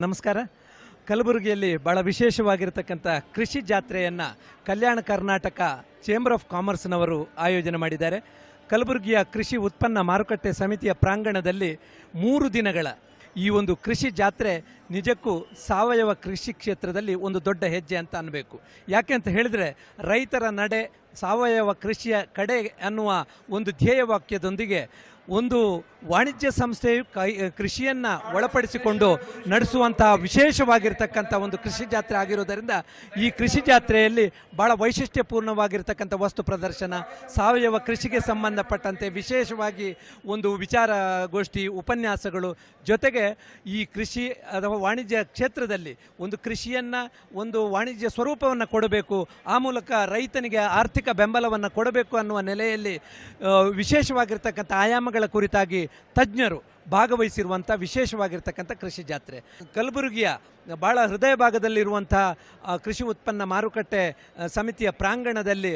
ನಮಸ್ಕಾರ. ಕಲಬುರಗಿಯಲ್ಲಿ ಭಾಳ ವಿಶೇಷವಾಗಿರತಕ್ಕಂಥ ಕೃಷಿ ಜಾತ್ರೆಯನ್ನು ಕಲ್ಯಾಣ ಕರ್ನಾಟಕ ಚೇಂಬರ್ ಆಫ್ ಕಾಮರ್ಸ್ನವರು ಆಯೋಜನೆ ಮಾಡಿದ್ದಾರೆ. ಕಲಬುರಗಿಯ ಕೃಷಿ ಉತ್ಪನ್ನ ಮಾರುಕಟ್ಟೆ ಸಮಿತಿಯ ಪ್ರಾಂಗಣದಲ್ಲಿ ಮೂರು ದಿನಗಳ ಈ ಒಂದು ಕೃಷಿ ಜಾತ್ರೆ ನಿಜಕ್ಕೂ ಸಾವಯವ ಕೃಷಿ ಕ್ಷೇತ್ರದಲ್ಲಿ ಒಂದು ದೊಡ್ಡ ಹೆಜ್ಜೆ ಅಂತ ಅನ್ನಬೇಕು ಯಾಕೆ ಅಂತ ಹೇಳಿದರೆ ರೈತರ ನಡೆ ಸಾವಯವ ಕೃಷಿಯ ಕಡೆ ಅನ್ನುವ ಒಂದು ಧ್ಯೇಯವಾಕ್ಯದೊಂದಿಗೆ ಒಂದು ವಾಣಿಜ್ಯ ಸಂಸ್ಥೆಯು ಕೈ ಕೃಷಿಯನ್ನು ಒಳಪಡಿಸಿಕೊಂಡು ನಡೆಸುವಂತಹ ವಿಶೇಷವಾಗಿರ್ತಕ್ಕಂಥ ಒಂದು ಕೃಷಿ ಜಾತ್ರೆ ಆಗಿರೋದರಿಂದ ಈ ಕೃಷಿ ಜಾತ್ರೆಯಲ್ಲಿ ಭಾಳ ವೈಶಿಷ್ಟ್ಯಪೂರ್ಣವಾಗಿರ್ತಕ್ಕಂಥ ವಸ್ತು ಪ್ರದರ್ಶನ, ಸಾವಯವ ಕೃಷಿಗೆ ಸಂಬಂಧಪಟ್ಟಂತೆ ವಿಶೇಷವಾಗಿ ಒಂದು ವಿಚಾರಗೋಷ್ಠಿ, ಉಪನ್ಯಾಸಗಳು ಜೊತೆಗೆ ಈ ಕೃಷಿ ಅಥವಾ ವಾಣಿಜ್ಯ ಕ್ಷೇತ್ರದಲ್ಲಿ ಒಂದು ಕೃಷಿಯನ್ನು, ಒಂದು ವಾಣಿಜ್ಯ ಸ್ವರೂಪವನ್ನು ಕೊಡಬೇಕು, ಆ ಮೂಲಕ ರೈತನಿಗೆ ಆರ್ಥಿಕ ಬೆಂಬಲವನ್ನು ಕೊಡಬೇಕು ಅನ್ನುವ ನೆಲೆಯಲ್ಲಿ ವಿಶೇಷವಾಗಿರ್ತಕ್ಕಂಥ ವಿಶೇಷವಾಗಿರ್ತಕ್ಕಂಥ ಆಯಾಮಗಳ ಕುರಿತಾಗಿ ತಜ್ಞರು ಭಾಗವಹಿಸಿರುವಂಥ ವಿಶೇಷವಾಗಿರ್ತಕ್ಕಂಥ ಕೃಷಿ ಜಾತ್ರೆ. ಕಲಬುರಗಿಯ ಭಾಳ ಹೃದಯ ಭಾಗದಲ್ಲಿರುವಂಥ ಕೃಷಿ ಉತ್ಪನ್ನ ಮಾರುಕಟ್ಟೆ ಸಮಿತಿಯ ಪ್ರಾಂಗಣದಲ್ಲಿ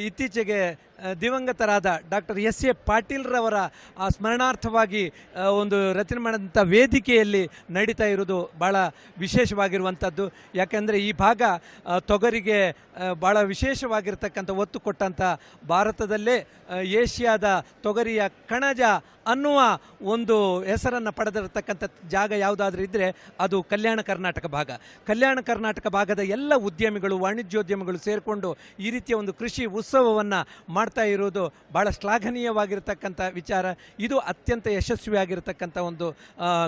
ಇತ್ತೀಚೆಗೆ ದಿವಂಗತರಾದ ಡಾಕ್ಟರ್ ಎಸ್ ಎ ಪಾಟೀಲ್ರವರ ಸ್ಮರಣಾರ್ಥವಾಗಿ ಒಂದು ರಚನೆ ಮಾಡಿದಂಥ ವೇದಿಕೆಯಲ್ಲಿ ನಡೀತಾ ಇರೋದು ಭಾಳ ವಿಶೇಷವಾಗಿರುವಂಥದ್ದು ಯಾಕೆಂದರೆ ಈ ಭಾಗ ತೊಗರಿಗೆ ಭಾಳ ವಿಶೇಷವಾಗಿರ್ತಕ್ಕಂಥ ಒತ್ತು ಕೊಟ್ಟಂಥ ಭಾರತದಲ್ಲೇ ಏಷ್ಯಾದ ತೊಗರಿಯ ಕಣಜ ಅನ್ನುವ ಒಂದು ಹೆಸರನ್ನು ಪಡೆದಿರತಕ್ಕಂಥ ಜಾಗ ಯಾವುದಾದ್ರೂ ಇದ್ದರೆ ಅದು ಕಲ್ಯಾಣ ಕರ್ನಾಟಕ ಭಾಗ. ಕಲ್ಯಾಣ ಕರ್ನಾಟಕ ಭಾಗದ ಎಲ್ಲ ಉದ್ಯಮಿಗಳು, ವಾಣಿಜ್ಯೋದ್ಯಮಿಗಳು ಸೇರಿಕೊಂಡು ಈ ರೀತಿಯ ಒಂದು ಕೃಷಿ ಉತ್ಸವವನ್ನು ಮಾಡ್ತಾ ಇರೋದು ಭಾಳ ಶ್ಲಾಘನೀಯವಾಗಿರತಕ್ಕಂಥ ವಿಚಾರ. ಇದು ಅತ್ಯಂತ ಯಶಸ್ವಿಯಾಗಿರ್ತಕ್ಕಂಥ ಒಂದು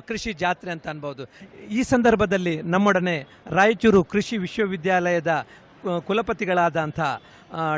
ಕೃಷಿ ಜಾತ್ರೆ ಅಂತ ಅನ್ಬೋದು. ಈ ಸಂದರ್ಭದಲ್ಲಿ ನಮ್ಮೊಡನೆ ರಾಯಚೂರು ಕೃಷಿ ವಿಶ್ವವಿದ್ಯಾಲಯದ ಕುಲಪತಿಗಳಾದಂಥ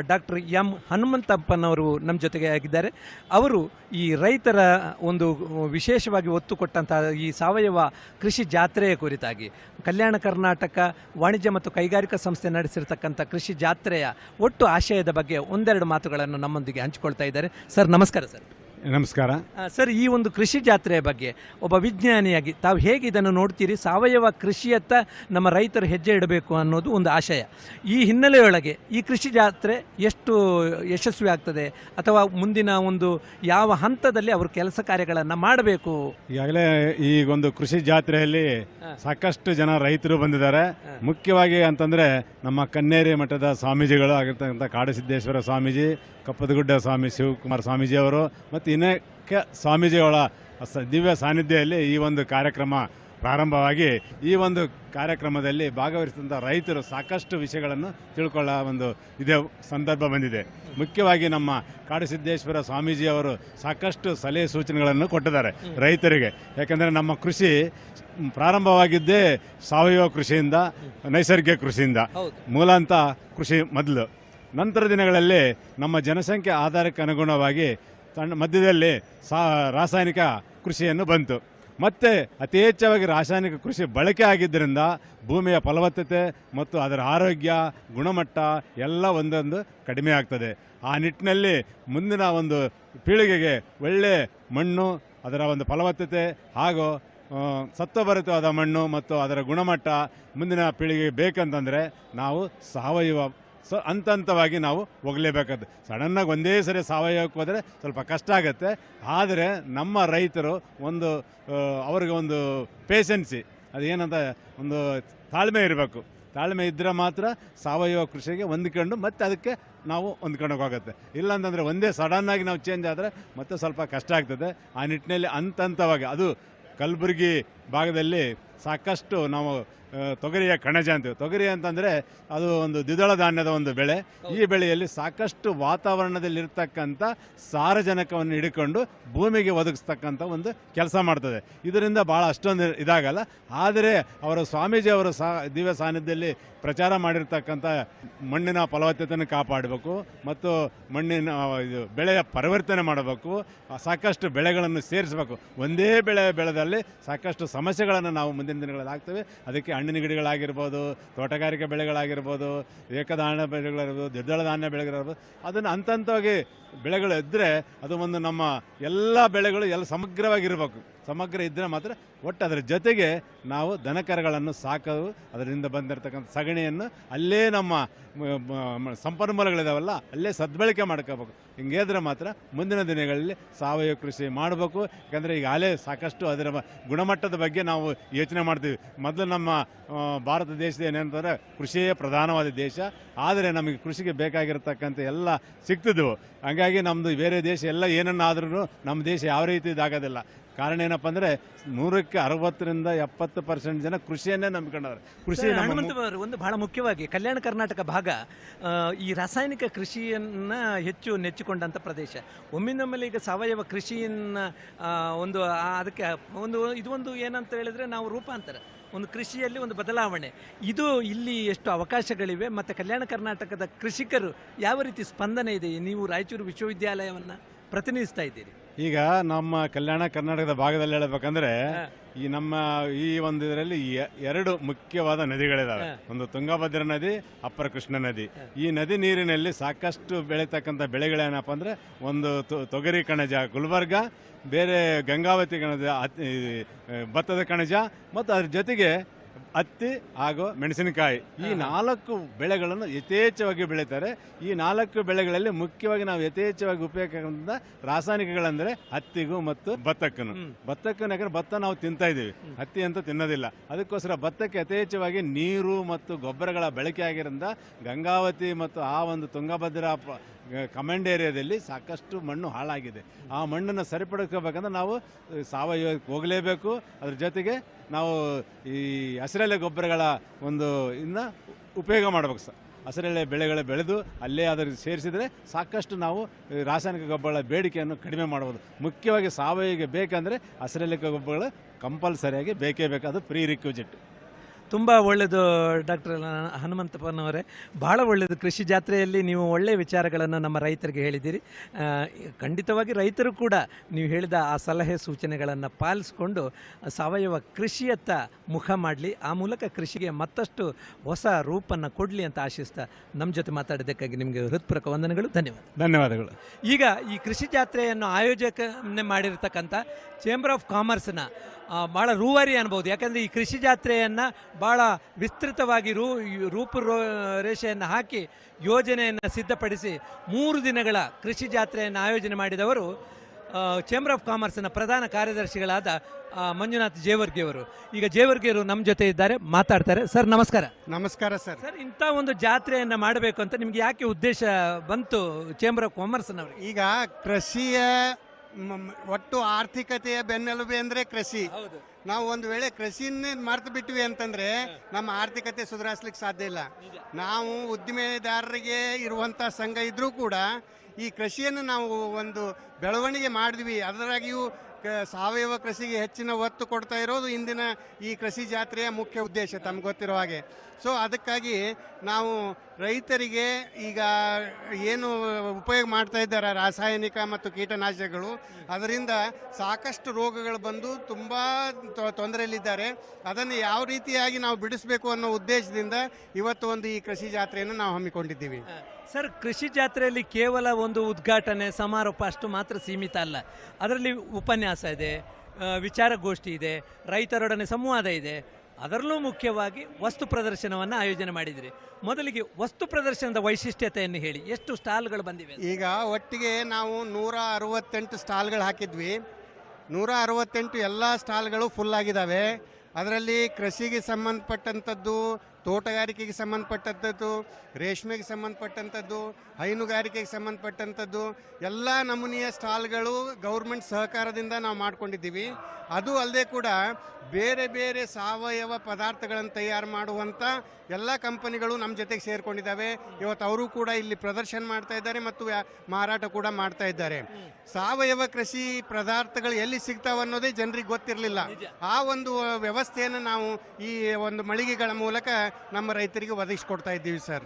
ಡಾಕ್ಟರ್ ಎಂ ಹನುಮಂತಪ್ಪನವರು ನಮ್ಮ ಜೊತೆಗೆ ಆಗಿದ್ದಾರೆ. ಅವರು ಈ ರೈತರ ಒಂದು ವಿಶೇಷವಾಗಿ ಒತ್ತು ಕೊಟ್ಟಂತಹ ಈ ಸಾವಯವ ಕೃಷಿ ಜಾತ್ರೆಯ ಕುರಿತಾಗಿ, ಕಲ್ಯಾಣ ಕರ್ನಾಟಕ ವಾಣಿಜ್ಯ ಮತ್ತು ಕೈಗಾರಿಕಾ ಸಂಸ್ಥೆ ನಡೆಸಿರ್ತಕ್ಕಂಥ ಕೃಷಿ ಜಾತ್ರೆಯ ಒಟ್ಟು ಆಶಯದ ಬಗ್ಗೆ ಒಂದೆರಡು ಮಾತುಗಳನ್ನು ನಮ್ಮೊಂದಿಗೆ ಹಂಚಿಕೊಳ್ತಾ ಇದ್ದಾರೆ. ಸರ್, ನಮಸ್ಕಾರ ಸರ್. ನಮಸ್ಕಾರ. ಸರ್ ಈ ಒಂದು ಕೃಷಿ ಜಾತ್ರೆಯ ಬಗ್ಗೆ ಒಬ್ಬ ವಿಜ್ಞಾನಿಯಾಗಿ ತಾವು ಹೇಗೆ ಇದನ್ನು ನೋಡ್ತೀರಿ? ಸಾವಯವ ಕೃಷಿಯತ್ತ ನಮ್ಮ ರೈತರು ಹೆಜ್ಜೆ ಇಡಬೇಕು ಅನ್ನೋದು ಒಂದು ಆಶಯ. ಈ ಹಿನ್ನೆಲೆಯೊಳಗೆ ಈ ಕೃಷಿ ಜಾತ್ರೆ ಎಷ್ಟು ಯಶಸ್ವಿ ಆಗ್ತದೆ? ಅಥವಾ ಮುಂದಿನ ಒಂದು ಯಾವ ಹಂತದಲ್ಲಿ ಅವರು ಕೆಲಸ ಕಾರ್ಯಗಳನ್ನು ಮಾಡಬೇಕು? ಈಗಾಗಲೇ ಈ ಒಂದು ಕೃಷಿ ಜಾತ್ರೆಯಲ್ಲಿ ಸಾಕಷ್ಟು ಜನ ರೈತರು ಬಂದಿದ್ದಾರೆ. ಮುಖ್ಯವಾಗಿ ಅಂತಂದರೆ ನಮ್ಮ ಕನ್ನೇರಿ ಮಠದ ಸ್ವಾಮೀಜಿಗಳು ಆಗಿರ್ತಕ್ಕಂಥ ಕಾಡಸಿದ್ದೇಶ್ವರ ಸ್ವಾಮೀಜಿ ಕಪ್ಪದಗುಡ್ಡ ಸ್ವಾಮಿ ಶಿವಕುಮಾರ ಸ್ವಾಮೀಜಿ ಅವರು ಮತ್ತು ಇನ್ನೇಕ ಸ್ವಾಮೀಜಿಗಳ ಸ- ದಿವ್ಯ ಸಾನ್ನಿಧ್ಯದಲ್ಲಿ ಈ ಒಂದು ಕಾರ್ಯಕ್ರಮ ಪ್ರಾರಂಭವಾಗಿ ಈ ಒಂದು ಕಾರ್ಯಕ್ರಮದಲ್ಲಿ ಭಾಗವಹಿಸಿದಂಥ ರೈತರು ಸಾಕಷ್ಟು ವಿಷಯಗಳನ್ನು ತಿಳ್ಕೊಳ್ಳೋ ಒಂದು ಇದೇ ಸಂದರ್ಭ ಬಂದಿದೆ. ಮುಖ್ಯವಾಗಿ ನಮ್ಮ ಕಾಡಸಿದ್ದೇಶ್ವರ ಸ್ವಾಮೀಜಿ ಅವರು ಸಾಕಷ್ಟು ಸಲಹೆ ಸೂಚನೆಗಳನ್ನು ಕೊಟ್ಟಿದ್ದಾರೆ ರೈತರಿಗೆ. ಯಾಕೆಂದರೆ ನಮ್ಮ ಕೃಷಿ ಪ್ರಾರಂಭವಾಗಿದ್ದೇ ಸಾವಯವ ಕೃಷಿಯಿಂದ ನೈಸರ್ಗಿಕ ಕೃಷಿಯಿಂದ. ಮೂಲಂತ ಕೃಷಿ ಮೊದಲು. ನಂತರ ದಿನಗಳಲ್ಲಿ ನಮ್ಮ ಜನಸಂಖ್ಯೆ ಆಧಾರಕ್ಕೆ ಅನುಗುಣವಾಗಿ ಸಣ್ಣ ಮಧ್ಯದಲ್ಲಿ ಸಾ, ರಾಸಾಯನಿಕ ಕೃಷಿಯನ್ನು ಬಂತು. ಮತ್ತು ಅತಿ ಹೆಚ್ಚಾಗಿ ರಾಸಾಯನಿಕ ಕೃಷಿ ಬಳಕೆ ಆಗಿದ್ದರಿಂದ ಭೂಮಿಯ ಫಲವತ್ತತೆ ಮತ್ತು ಅದರ ಆರೋಗ್ಯ, ಗುಣಮಟ್ಟ ಎಲ್ಲ ಒಂದೊಂದು ಕಡಿಮೆ ಆಗ್ತದೆ. ಆ ನಿಟ್ಟಿನಲ್ಲಿ ಮುಂದಿನ ಒಂದು ಪೀಳಿಗೆಗೆ ಒಳ್ಳೆ ಮಣ್ಣು, ಅದರ ಒಂದು ಫಲವತ್ತತೆ ಹಾಗೂ ಸತ್ವಭರಿತವಾದ ಮಣ್ಣು ಮತ್ತು ಅದರ ಗುಣಮಟ್ಟ ಮುಂದಿನ ಪೀಳಿಗೆಗೆ ಬೇಕಂತಂದರೆ ನಾವು ಸಾವಯವ ಸೊ ಹಂತ ಹಂತವಾಗಿ ನಾವು ಹೋಗಲೇಬೇಕಾದ ಸಡನ್ನಾಗಿ ಒಂದೇ ಸರಿ ಸಾವಯವಕ್ಕೆ ಹೋದರೆ ಸ್ವಲ್ಪ ಕಷ್ಟ ಆಗುತ್ತೆ. ಆದರೆ ನಮ್ಮ ರೈತರು ಒಂದು ಅವ್ರಿಗೆ ಒಂದು ಅದು ಅದೇನಂತ ಒಂದು ತಾಳ್ಮೆ ಇರಬೇಕು. ತಾಳ್ಮೆ ಇದ್ದರೆ ಮಾತ್ರ ಸಾವಯವ ಕೃಷಿಗೆ ಹೊಂದ್ಕೊಂಡು ಮತ್ತೆ ಅದಕ್ಕೆ ನಾವು ಹೊಂದ್ಕೊಂಡೋಗುತ್ತೆ ಇಲ್ಲಾಂತಂದರೆ ಒಂದೇ ಸಡನ್ನಾಗಿ ನಾವು ಚೇಂಜ್ ಆದರೆ ಮತ್ತೆ ಸ್ವಲ್ಪ ಕಷ್ಟ ಆಗ್ತದೆ. ಆ ನಿಟ್ಟಿನಲ್ಲಿ ಹಂತ ಹಂತವಾಗಿ ಅದು ಕಲಬುರಗಿ ಭಾಗದಲ್ಲಿ ಸಾಕಷ್ಟು ನಾವು ತೊಗರಿಯ ಕಣಜ ಅಂತೀವಿ. ತೊಗರಿ ಅಂತಂದರೆ ಅದು ಒಂದು ದ್ವಿದಳ ಧಾನ್ಯದ ಒಂದು ಬೆಳೆ. ಈ ಬೆಳೆಯಲ್ಲಿ ಸಾಕಷ್ಟು ವಾತಾವರಣದಲ್ಲಿರ್ತಕ್ಕಂಥ ಸಾರಜನಕವನ್ನು ಹಿಡ್ಕೊಂಡು ಭೂಮಿಗೆ ಒದಗಿಸ್ತಕ್ಕಂಥ ಒಂದು ಕೆಲಸ ಮಾಡ್ತದೆ. ಇದರಿಂದ ಭಾಳ ಅಷ್ಟೊಂದು ಇದಾಗಲ್ಲ. ಆದರೆ ಅವರ ಸ್ವಾಮೀಜಿ ಅವರ ಸಾ ದಿವ್ಯ ಸಾನ್ನಿಧ್ಯದಲ್ಲಿ ಪ್ರಚಾರ ಮಾಡಿರ್ತಕ್ಕಂಥ ಮಣ್ಣಿನ ಫಲವತ್ತತೆಯನ್ನು ಕಾಪಾಡಬೇಕು ಮತ್ತು ಮಣ್ಣಿನ ಇದು ಬೆಳೆಯ ಪರಿವರ್ತನೆ ಮಾಡಬೇಕು. ಸಾಕಷ್ಟು ಬೆಳೆಗಳನ್ನು ಸೇರಿಸಬೇಕು. ಒಂದೇ ಬೆಳೆ ಬೆಳೆದಲ್ಲಿ ಸಾಕಷ್ಟು ಸಮಸ್ಯೆಗಳನ್ನು ನಾವು ಮುಂದಿನ ದಿನಗಳಲ್ಲಿ ಆಗ್ತವೆ. ಅದಕ್ಕೆ ಹಣ್ಣಿನ ಗಿಡಗಳಾಗಿರ್ಬೋದು, ತೋಟಗಾರಿಕೆ ಬೆಳೆಗಳಾಗಿರ್ಬೋದು, ಏಕಧಾನ್ಯ ಬೆಳೆಗಳಿರ್ಬೋದು ದ್ವಿದಳ ಧಾನ್ಯ ಬೆಳೆಗಳಿರ್ಬೋದು ಅದನ್ನು ಹಂತ ಹಂತವಾಗಿ ಬೆಳೆಗಳು ಇದ್ದರೆ ಅದು ಒಂದು ನಮ್ಮ ಎಲ್ಲ ಬೆಳೆಗಳು ಎಲ್ಲ ಸಮಗ್ರವಾಗಿರಬೇಕು. ಸಮಗ್ರ ಇದ್ದರೆ ಮಾತ್ರ ಒಟ್ಟು ಅದರ ಜೊತೆಗೆ ನಾವು ದನಕರಗಳನ್ನು ಸಾಕೋದು, ಅದರಿಂದ ಬಂದಿರತಕ್ಕಂಥ ಸಗಣಿಯನ್ನು ಅಲ್ಲೇ ನಮ್ಮ ಸಂಪನ್ಮೂಲಗಳಿದಾವಲ್ಲ, ಅಲ್ಲೇ ಸದ್ಬಳಕೆ ಮಾಡ್ಕೋಬೇಕು. ಹಿಂಗೇದ್ರೆ ಮಾತ್ರ ಮುಂದಿನ ದಿನಗಳಲ್ಲಿ ಸಾವಯವ ಕೃಷಿ ಮಾಡಬೇಕು. ಯಾಕಂದರೆ ಈಗ ಅಲ್ಲೇ ಸಾಕಷ್ಟು ಅದರ ಗುಣಮಟ್ಟದ ಬಗ್ಗೆ ನಾವು ಯೋಚನೆ ಮಾಡ್ತೀವಿ. ಮೊದಲು ನಮ್ಮ ಭಾರತ ದೇಶದ ಏನಂತಂದರೆ ಕೃಷಿಯೇ ಪ್ರಧಾನವಾದ ದೇಶ. ಆದರೆ ನಮಗೆ ಕೃಷಿಗೆ ಬೇಕಾಗಿರತಕ್ಕಂಥ ಎಲ್ಲ ಸಿಗ್ತಿದ್ವು. ಹಾಗಾಗಿ ನಮ್ಮದು ಬೇರೆ ದೇಶ ಎಲ್ಲ ಏನನ್ನಾದ್ರೂ ನಮ್ಮ ದೇಶ ಯಾವ ರೀತಿ ಇದಾಗೋದಿಲ್ಲ. ಕಾರಣ ಏನಪ್ಪ ಅಂದ್ರೆ ನೂರಕ್ಕೆ ಅರವತ್ತರಿಂದ ಎಪ್ಪತ್ತು ಪರ್ಸೆಂಟ್ ಜನ ಕೃಷಿಯನ್ನೇ ನಂಬ್ಕೊಂಡವ್ರೆ. ಕೃಷಿ ನಮ್ಮ ಒಂದು ಬಹಳ ಮುಖ್ಯವಾಗಿ ಕಲ್ಯಾಣ ಕರ್ನಾಟಕ ಭಾಗ ಆ, ಈ ರಾಸಾಯನಿಕ ಕೃಷಿಯನ್ನ ಹೆಚ್ಚು ನೆಚ್ಚಿಕೊಂಡಂಥ ಪ್ರದೇಶ. ಒಮ್ಮಿಂದೊಮ್ಮೆಲೆ ಈಗ ಸಾವಯವ ಕೃಷಿಯನ್ನ ಆ, ಒಂದು ಆ, ಅದಕ್ಕೆ ಒಂದು ಇದು ಒಂದು ಏನಂತ ಹೇಳಿದ್ರೆ ನಾವು ರೂಪಾಂತರ ಒಂದು ಕೃಷಿಯಲ್ಲಿ ಒಂದು ಬದಲಾವಣೆ. ಇದು ಇಲ್ಲಿ ಎಷ್ಟು ಅವಕಾಶಗಳಿವೆ ಮತ್ತು ಕಲ್ಯಾಣ ಕರ್ನಾಟಕದ ಕೃಷಿಕರು ಯಾವ ರೀತಿ ಸ್ಪಂದನೆ ಇದೆ? ನೀವು ರಾಯಚೂರು ವಿಶ್ವವಿದ್ಯಾಲಯವನ್ನು ಪ್ರತಿನಿಧಿಸ್ತಾ ಇದ್ದೀರಿ. ಈಗ ನಮ್ಮ ಕಲ್ಯಾಣ ಕರ್ನಾಟಕದ ಭಾಗದಲ್ಲಿ ಹೇಳ್ಬೇಕಂದ್ರೆ ಈ ನಮ್ಮ ಈ ಒಂದು ಇದರಲ್ಲಿ ಎರಡು ಮುಖ್ಯವಾದ ನದಿಗಳಿದಾವೆ. ಒಂದು ತುಂಗಭದ್ರಾ ನದಿ ಅಪ್ಪರ ಕೃಷ್ಣ ನದಿ. ಈ ನದಿ ನೀರಿನಲ್ಲಿ ಸಾಕಷ್ಟು ಬೆಳೀತಕ್ಕಂಥ ಬೆಳೆಗಳೇನಪ್ಪ ಅಂದರೆ ಒಂದು ತೊ- ತೊಗರಿ ಕಣಜ ಗುಲ್ಬರ್ಗ ಬೇರೆ ಗಂಗಾವತಿ ಕಣಜ ಭತ್ತದ ಕಣಜ ಮತ್ತು ಅದ್ರ ಜೊತೆಗೆ ಹತ್ತಿ ಹಾಗೂ ಮೆಣಸಿನಕಾಯಿ. ಈ ನಾಲ್ಕು ಬೆಳೆಗಳನ್ನು ಯಥೇಚ್ಛವಾಗಿ ಬೆಳೀತಾರೆ. ಈ ನಾಲ್ಕು ಬೆಳೆಗಳಲ್ಲಿ ಮುಖ್ಯವಾಗಿ ನಾವು ಯಥೇಚ್ಛವಾಗಿ ಉಪಯೋಗ ರಾಸಾಯನಿಕಗಳಂದ್ರೆ ಹತ್ತಿಗೂ ಮತ್ತು ಭತ್ತಕ್ಕೂ ಹ್ಮ್. ಭತ್ತಕ್ಕೂ ಯಾಕಂದ್ರೆ ಭತ್ತ ನಾವು ತಿಂತಾ ಇದ್ದೀವಿ. ಹತ್ತಿ ಅಂತ ತಿನ್ನೋದಿಲ್ಲ. ಅದಕ್ಕೋಸ್ಕರ ಭತ್ತಕ್ಕೆ ಯಥೇಚ್ಛವಾಗಿ ನೀರು ಮತ್ತು ಗೊಬ್ಬರಗಳ ಬಳಕೆ ಆಗಿರೋದ್ರಿಂದ ಗಂಗಾವತಿ ಮತ್ತು ಆ ಒಂದು ತುಂಗಭದ್ರಾ ಕಮಾಂಡ್ ಏರಿಯಾದಲ್ಲಿ ಸಾಕಷ್ಟು ಮಣ್ಣು ಹಾಳಾಗಿದೆ. ಆ ಮಣ್ಣನ್ನು ಸರಿಪಡಿಸ್ಕೋಬೇಕಂದ್ರೆ ನಾವು ಸಾವಯವಕ್ಕೆ ಹೋಗಲೇಬೇಕು. ಅದ್ರ ಜೊತೆಗೆ ನಾವು ಈ ಹಸಿರೆಲೆ ಗೊಬ್ಬರಗಳ ಒಂದು ಇನ್ನ ಉಪಯೋಗ ಮಾಡಬೇಕು ಸರ್. ಹಸಿರೆಲೆ ಬೆಳೆಗಳು ಬೆಳೆದು ಅಲ್ಲೇ ಅದರ ಸೇರಿಸಿದರೆ ಸಾಕಷ್ಟು ನಾವು ರಾಸಾಯನಿಕ ಗೊಬ್ಬರಗಳ ಬೇಡಿಕೆಯನ್ನು ಕಡಿಮೆ ಮಾಡ್ಬೋದು. ಮುಖ್ಯವಾಗಿ ಸಾವಯವಿಗೆ ಬೇಕಂದರೆ ಹಸಿರೆಲೆ ಗೊಬ್ಬರಗಳು ಕಂಪಲ್ಸರಿಯಾಗಿ ಬೇಕೇ ಬೇಕಾದ ಅದು ಪ್ರೀ ರಿಕ್ವಿಸಿಟ್ ತುಂಬ ಒಳ್ಳೆಯದು ಡಾಕ್ಟರ್ ಹನುಮಂತಪ್ಪನವರೇ. ಭಾಳ ಒಳ್ಳೆಯದು ಕೃಷಿ ಜಾತ್ರೆಯಲ್ಲಿ ನೀವು ಒಳ್ಳೆಯ ವಿಚಾರಗಳನ್ನು ನಮ್ಮ ರೈತರಿಗೆ ಹೇಳಿದ್ದೀರಿ. ಖಂಡಿತವಾಗಿ ರೈತರು ಕೂಡ ನೀವು ಹೇಳಿದ ಆ ಸಲಹೆ ಸೂಚನೆಗಳನ್ನು ಪಾಲಿಸಿಕೊಂಡು ಸಾವಯವ ಕೃಷಿಯತ್ತ ಮುಖ ಮಾಡಲಿ. ಆ ಮೂಲಕ ಕೃಷಿಗೆ ಮತ್ತಷ್ಟು ಹೊಸ ರೂಪನ್ನು ಕೊಡಲಿ ಅಂತ ಆಶಿಸ್ತಾ ನಮ್ಮ ಜೊತೆ ಮಾತಾಡೋದಕ್ಕಾಗಿ ನಿಮಗೆ ಹೃತ್ಪೂರ್ವಕ ವಂದನೆಗಳು. ಧನ್ಯವಾದ. ಧನ್ಯವಾದಗಳು. ಈಗ ಈ ಕೃಷಿ ಜಾತ್ರೆಯನ್ನು ಆಯೋಜಕನೆ ಮಾಡಿರ್ತಕ್ಕಂಥ ಚೇಂಬರ್ ಆಫ್ ಕಾಮರ್ಸ್ನ ಭಾಳ ರೂವಾರಿ ಅನ್ಬೋದು. ಯಾಕಂದರೆ ಈ ಕೃಷಿ ಜಾತ್ರೆಯನ್ನು ಭಾಳ ವಿಸ್ತೃತವಾಗಿ ರೂ ರೂಪು ರೇಷೆಯನ್ನು ಹಾಕಿ ಯೋಜನೆಯನ್ನು ಸಿದ್ಧಪಡಿಸಿ ಮೂರು ದಿನಗಳ ಕೃಷಿ ಜಾತ್ರೆಯನ್ನು ಆಯೋಜನೆ ಮಾಡಿದವರು ಚೇಂಬರ್ ಆಫ್ ಕಾಮರ್ಸ್ನ ಪ್ರಧಾನ ಕಾರ್ಯದರ್ಶಿಗಳಾದ ಮಂಜುನಾಥ್ ಜೇವರ್ಗಿಯವರು. ಈಗ ಜೇವರ್ಗಿಯವರು ನಮ್ಮ ಜೊತೆ ಇದ್ದಾರೆ ಮಾತಾಡ್ತಾರೆ. ಸರ್ ನಮಸ್ಕಾರ. ನಮಸ್ಕಾರ ಸರ್. ಸರ್ ಇಂಥ ಒಂದು ಜಾತ್ರೆಯನ್ನು ಮಾಡಬೇಕು ಅಂತ ನಿಮ್ಗೆ ಯಾಕೆ ಉದ್ದೇಶ ಬಂತು ಚೇಂಬರ್ ಆಫ್ ಕಾಮರ್ಸ್ನವ್ರಿಗೆ ಈಗ ಕೃಷಿಯ ಮ- ಒಟ್ಟು ಆರ್ಥಿಕತೆಯ ಬೆನ್ನೆಲುಬೆ ಅಂದ್ರೆ ಕೃಷಿ. ಹೌದು. ನಾವು ಒಂದು ವೇಳೆ ಕೃಷಿಯನ್ನೇ ಮರ್ತು ಬಿಟ್ವಿ ಅಂತಂದ್ರೆ ನಮ್ಮ ಆರ್ಥಿಕತೆ ಸುಧಾರಿಸ್ಲಿಕ್ಕೆ ಸಾಧ್ಯ ಇಲ್ಲ. ನಾವು ಉದ್ದಿಮೆದಾರರಿಗೆ ಇರುವಂತ ಸಂಘ ಇದ್ರೂ ಕೂಡ ಈ ಕೃಷಿಯನ್ನು ನಾವು ಒಂದು ಬೆಳವಣಿಗೆ ಮಾಡಿದ್ವಿ. ಅದರಾಗಿಯೂ ಕ- ಸಾವಯವ ಕೃಷಿಗೆ ಹೆಚ್ಚಿನ ಒತ್ತು ಕೊಡ್ತಾ ಇರೋದು ಇಂದಿನ ಈ ಕೃಷಿ ಜಾತ್ರೆಯ ಮುಖ್ಯ ಉದ್ದೇಶ ತಮ್ಗೆ ಗೊತ್ತಿರೋ ಹಾಗೆ. ಸೊ ಅದಕ್ಕಾಗಿ ನಾವು ರೈತರಿಗೆ ಈಗ ಏನು ಉಪಯೋಗ ಮಾಡ್ತಾ ಇದ್ದಾರೆ ರಾಸಾಯನಿಕ ಮತ್ತು ಕೀಟನಾಶಕಗಳು, ಅದರಿಂದ ಸಾಕಷ್ಟು ರೋಗಗಳು ಬಂದು ತುಂಬ ತೊಂದರೆಯಲ್ಲಿದ್ದಾರೆ. ಅದನ್ನು ಯಾವ ರೀತಿಯಾಗಿ ನಾವು ಬಿಡಿಸಬೇಕು ಅನ್ನೋ ಉದ್ದೇಶದಿಂದ ಇವತ್ತು ಒಂದು ಈ ಕೃಷಿ ಜಾತ್ರೆಯನ್ನು ನಾವು ಹಮ್ಮಿಕೊಂಡಿದ್ದೀವಿ. ಸರ್, ಕೃಷಿ ಜಾತ್ರೆಯಲ್ಲಿ ಕೇವಲ ಒಂದು ಉದ್ಘಾಟನೆ, ಸಮಾರೋಪ ಅಷ್ಟು ಮಾತ್ರ ಸೀಮಿತ ಅಲ್ಲ. ಅದರಲ್ಲಿ ಉಪನ್ಯಾಸ ಇದೆ ವಿಚಾರಗೋಷ್ಠಿ ಇದೆ, ರೈತರೊಡನೆ ಸಂವಾದ ಇದೆ. ಅದರಲ್ಲೂ ಮುಖ್ಯವಾಗಿ ವಸ್ತು ಪ್ರದರ್ಶನವನ್ನು ಆಯೋಜನೆ ಮಾಡಿದಿರಿ. ಮೊದಲಿಗೆ ವಸ್ತು ಪ್ರದರ್ಶನದ ವೈಶಿಷ್ಟ್ಯತೆಯನ್ನು ಹೇಳಿ, ಎಷ್ಟು ಸ್ಟಾಲ್ಗಳು ಬಂದಿವೆ ಈಗ ಒಟ್ಟಿಗೆ ನಾವು ನೂರ ಅರವತ್ತೆಂಟು ಸ್ಟಾಲ್ಗಳು ಹಾಕಿದ್ವಿ. ನೂರ ಅರವತ್ತೆಂಟು ಎಲ್ಲ ಸ್ಟಾಲ್ಗಳು ಫುಲ್ ಆಗಿದ್ದಾವೆ ಅದರಲ್ಲಿ ಕೃಷಿಗೆ ಸಂಬಂಧಪಟ್ಟಂಥದ್ದು ತೋಟಗಾರಿಕೆಗೆ ಸಂಬಂಧಪಟ್ಟಂಥದ್ದು ರೇಷ್ಮೆಗೆ ಸಂಬಂಧಪಟ್ಟಂಥದ್ದು ಹೈನುಗಾರಿಕೆಗೆ ಸಂಬಂಧಪಟ್ಟಂಥದ್ದು ಎಲ್ಲ ನಮೂನೆಯ ಸ್ಟಾಲ್ಗಳು ಗೌರ್ಮೆಂಟ್ ಸಹಕಾರದಿಂದ ನಾವು ಮಾಡ್ಕೊಂಡಿದ್ದೀವಿ. ಅದು ಅಲ್ಲದೆ ಕೂಡ ಬೇರೆ ಬೇರೆ ಸಾವಯವ ಪದಾರ್ಥಗಳನ್ನು ತಯಾರು ಮಾಡುವಂಥ ಎಲ್ಲ ಕಂಪನಿಗಳು ನಮ್ಮ ಜೊತೆಗೆ ಸೇರಿಕೊಂಡಿದ್ದಾವೆ. ಇವತ್ತು ಅವರು ಕೂಡ ಇಲ್ಲಿ ಪ್ರದರ್ಶನ ಮಾಡ್ತಾ ಇದ್ದಾರೆ ಮತ್ತು ಮಾರಾಟ ಕೂಡ ಮಾಡ್ತಾ ಇದ್ದಾರೆ. ಸಾವಯವ ಕೃಷಿ ಪದಾರ್ಥಗಳು ಎಲ್ಲಿ ಸಿಗ್ತಾವೆ ಅನ್ನೋದೇ ಜನರಿಗೆ ಗೊತ್ತಿರಲಿಲ್ಲ. ಆ ಒಂದು ವ್ಯವಸ್ಥೆಯನ್ನು ನಾವು ಈ ಒಂದು ಮಳಿಗೆಗಳ ಮೂಲಕ ನಮ್ಮ ರೈತರಿಗೆ ಒದಗಿಸ್ಕೊಡ್ತಾ ಇದ್ದೀವಿ ಸರ್.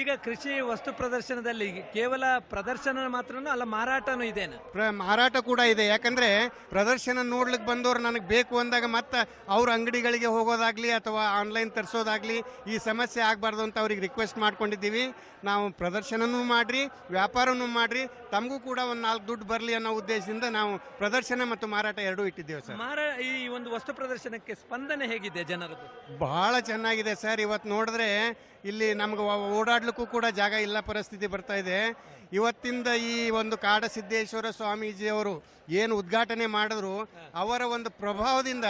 ಈಗ ಕೃಷಿ ವಸ್ತು ಪ್ರದರ್ಶನದಲ್ಲಿ ಕೇವಲ ಪ್ರದರ್ಶನ ಮಾತ್ರನೂ ಅಲ್ಲ ಮಾರಾಟನೂ ಇದೇನು? ಪ್ರ ಮಾರಾಟ ಕೂಡ ಇದೆ. ಯಾಕಂದ್ರೆ ಪ್ರದರ್ಶನ ನೋಡ್ಲಿಕ್ಕೆ ಬಂದವರು ನನಗೆ ಬೇಕು ಅಂದಾಗ ಮತ್ತೆ ಅವ್ರ ಅಂಗಡಿಗಳಿಗೆ ಹೋಗೋದಾಗ್ಲಿ ಅಥವಾ ಆನ್ಲೈನ್ ತರಿಸೋದಾಗ್ಲಿ ಈ ಸಮಸ್ಯೆ ಆಗಬಾರ್ದು ಅಂತ ಅವ್ರಿಗೆ ರಿಕ್ವೆಸ್ಟ್ ಮಾಡ್ಕೊಂಡಿದ್ದೀವಿ. ನಾವು ಪ್ರದರ್ಶನನೂ ಮಾಡ್ರಿ ವ್ಯಾಪಾರನೂ ಮಾಡ್ರಿ. ತಮಗೂ ಕೂಡ ಒಂದು ನಾಲ್ಕು ದುಡ್ಡು ಬರಲಿ ಅನ್ನೋ ಉದ್ದೇಶದಿಂದ ನಾವು ಪ್ರದರ್ಶನ ಮತ್ತು ಮಾರಾಟ ಎರಡೂ ಇಟ್ಟಿದ್ದೇವೆ ಸರ್. ಮಾರ ಈ ಒಂದು ವಸ್ತು ಪ್ರದರ್ಶನಕ್ಕೆ ಸ್ಪಂದನೆ ಹೇಗಿದೆ ಜನರದ್ದು? ಬಹಳ ಚೆನ್ನಾಗಿದೆ ಸರ್. ಇವತ್ತು ನೋಡಿದ್ರೆ ಇಲ್ಲಿ ನಮ್ಗೆ ಓಡಾಡ್ಲಿಕ್ಕೂ ಕೂಡ ಜಾಗ ಇಲ್ಲ ಪರಿಸ್ಥಿತಿ ಬರ್ತಾ ಇದೆ. ಇವತ್ತಿಂದ ಈ ಒಂದು ಕಾಡ ಕಾಡಸಿದ್ದೇಶ್ವರ ಸ್ವಾಮೀಜಿಯವರು ಏನು ಉದ್ಘಾಟನೆ ಮಾಡಿದ್ರು, ಅವರ ಒಂದು ಪ್ರಭಾವದಿಂದ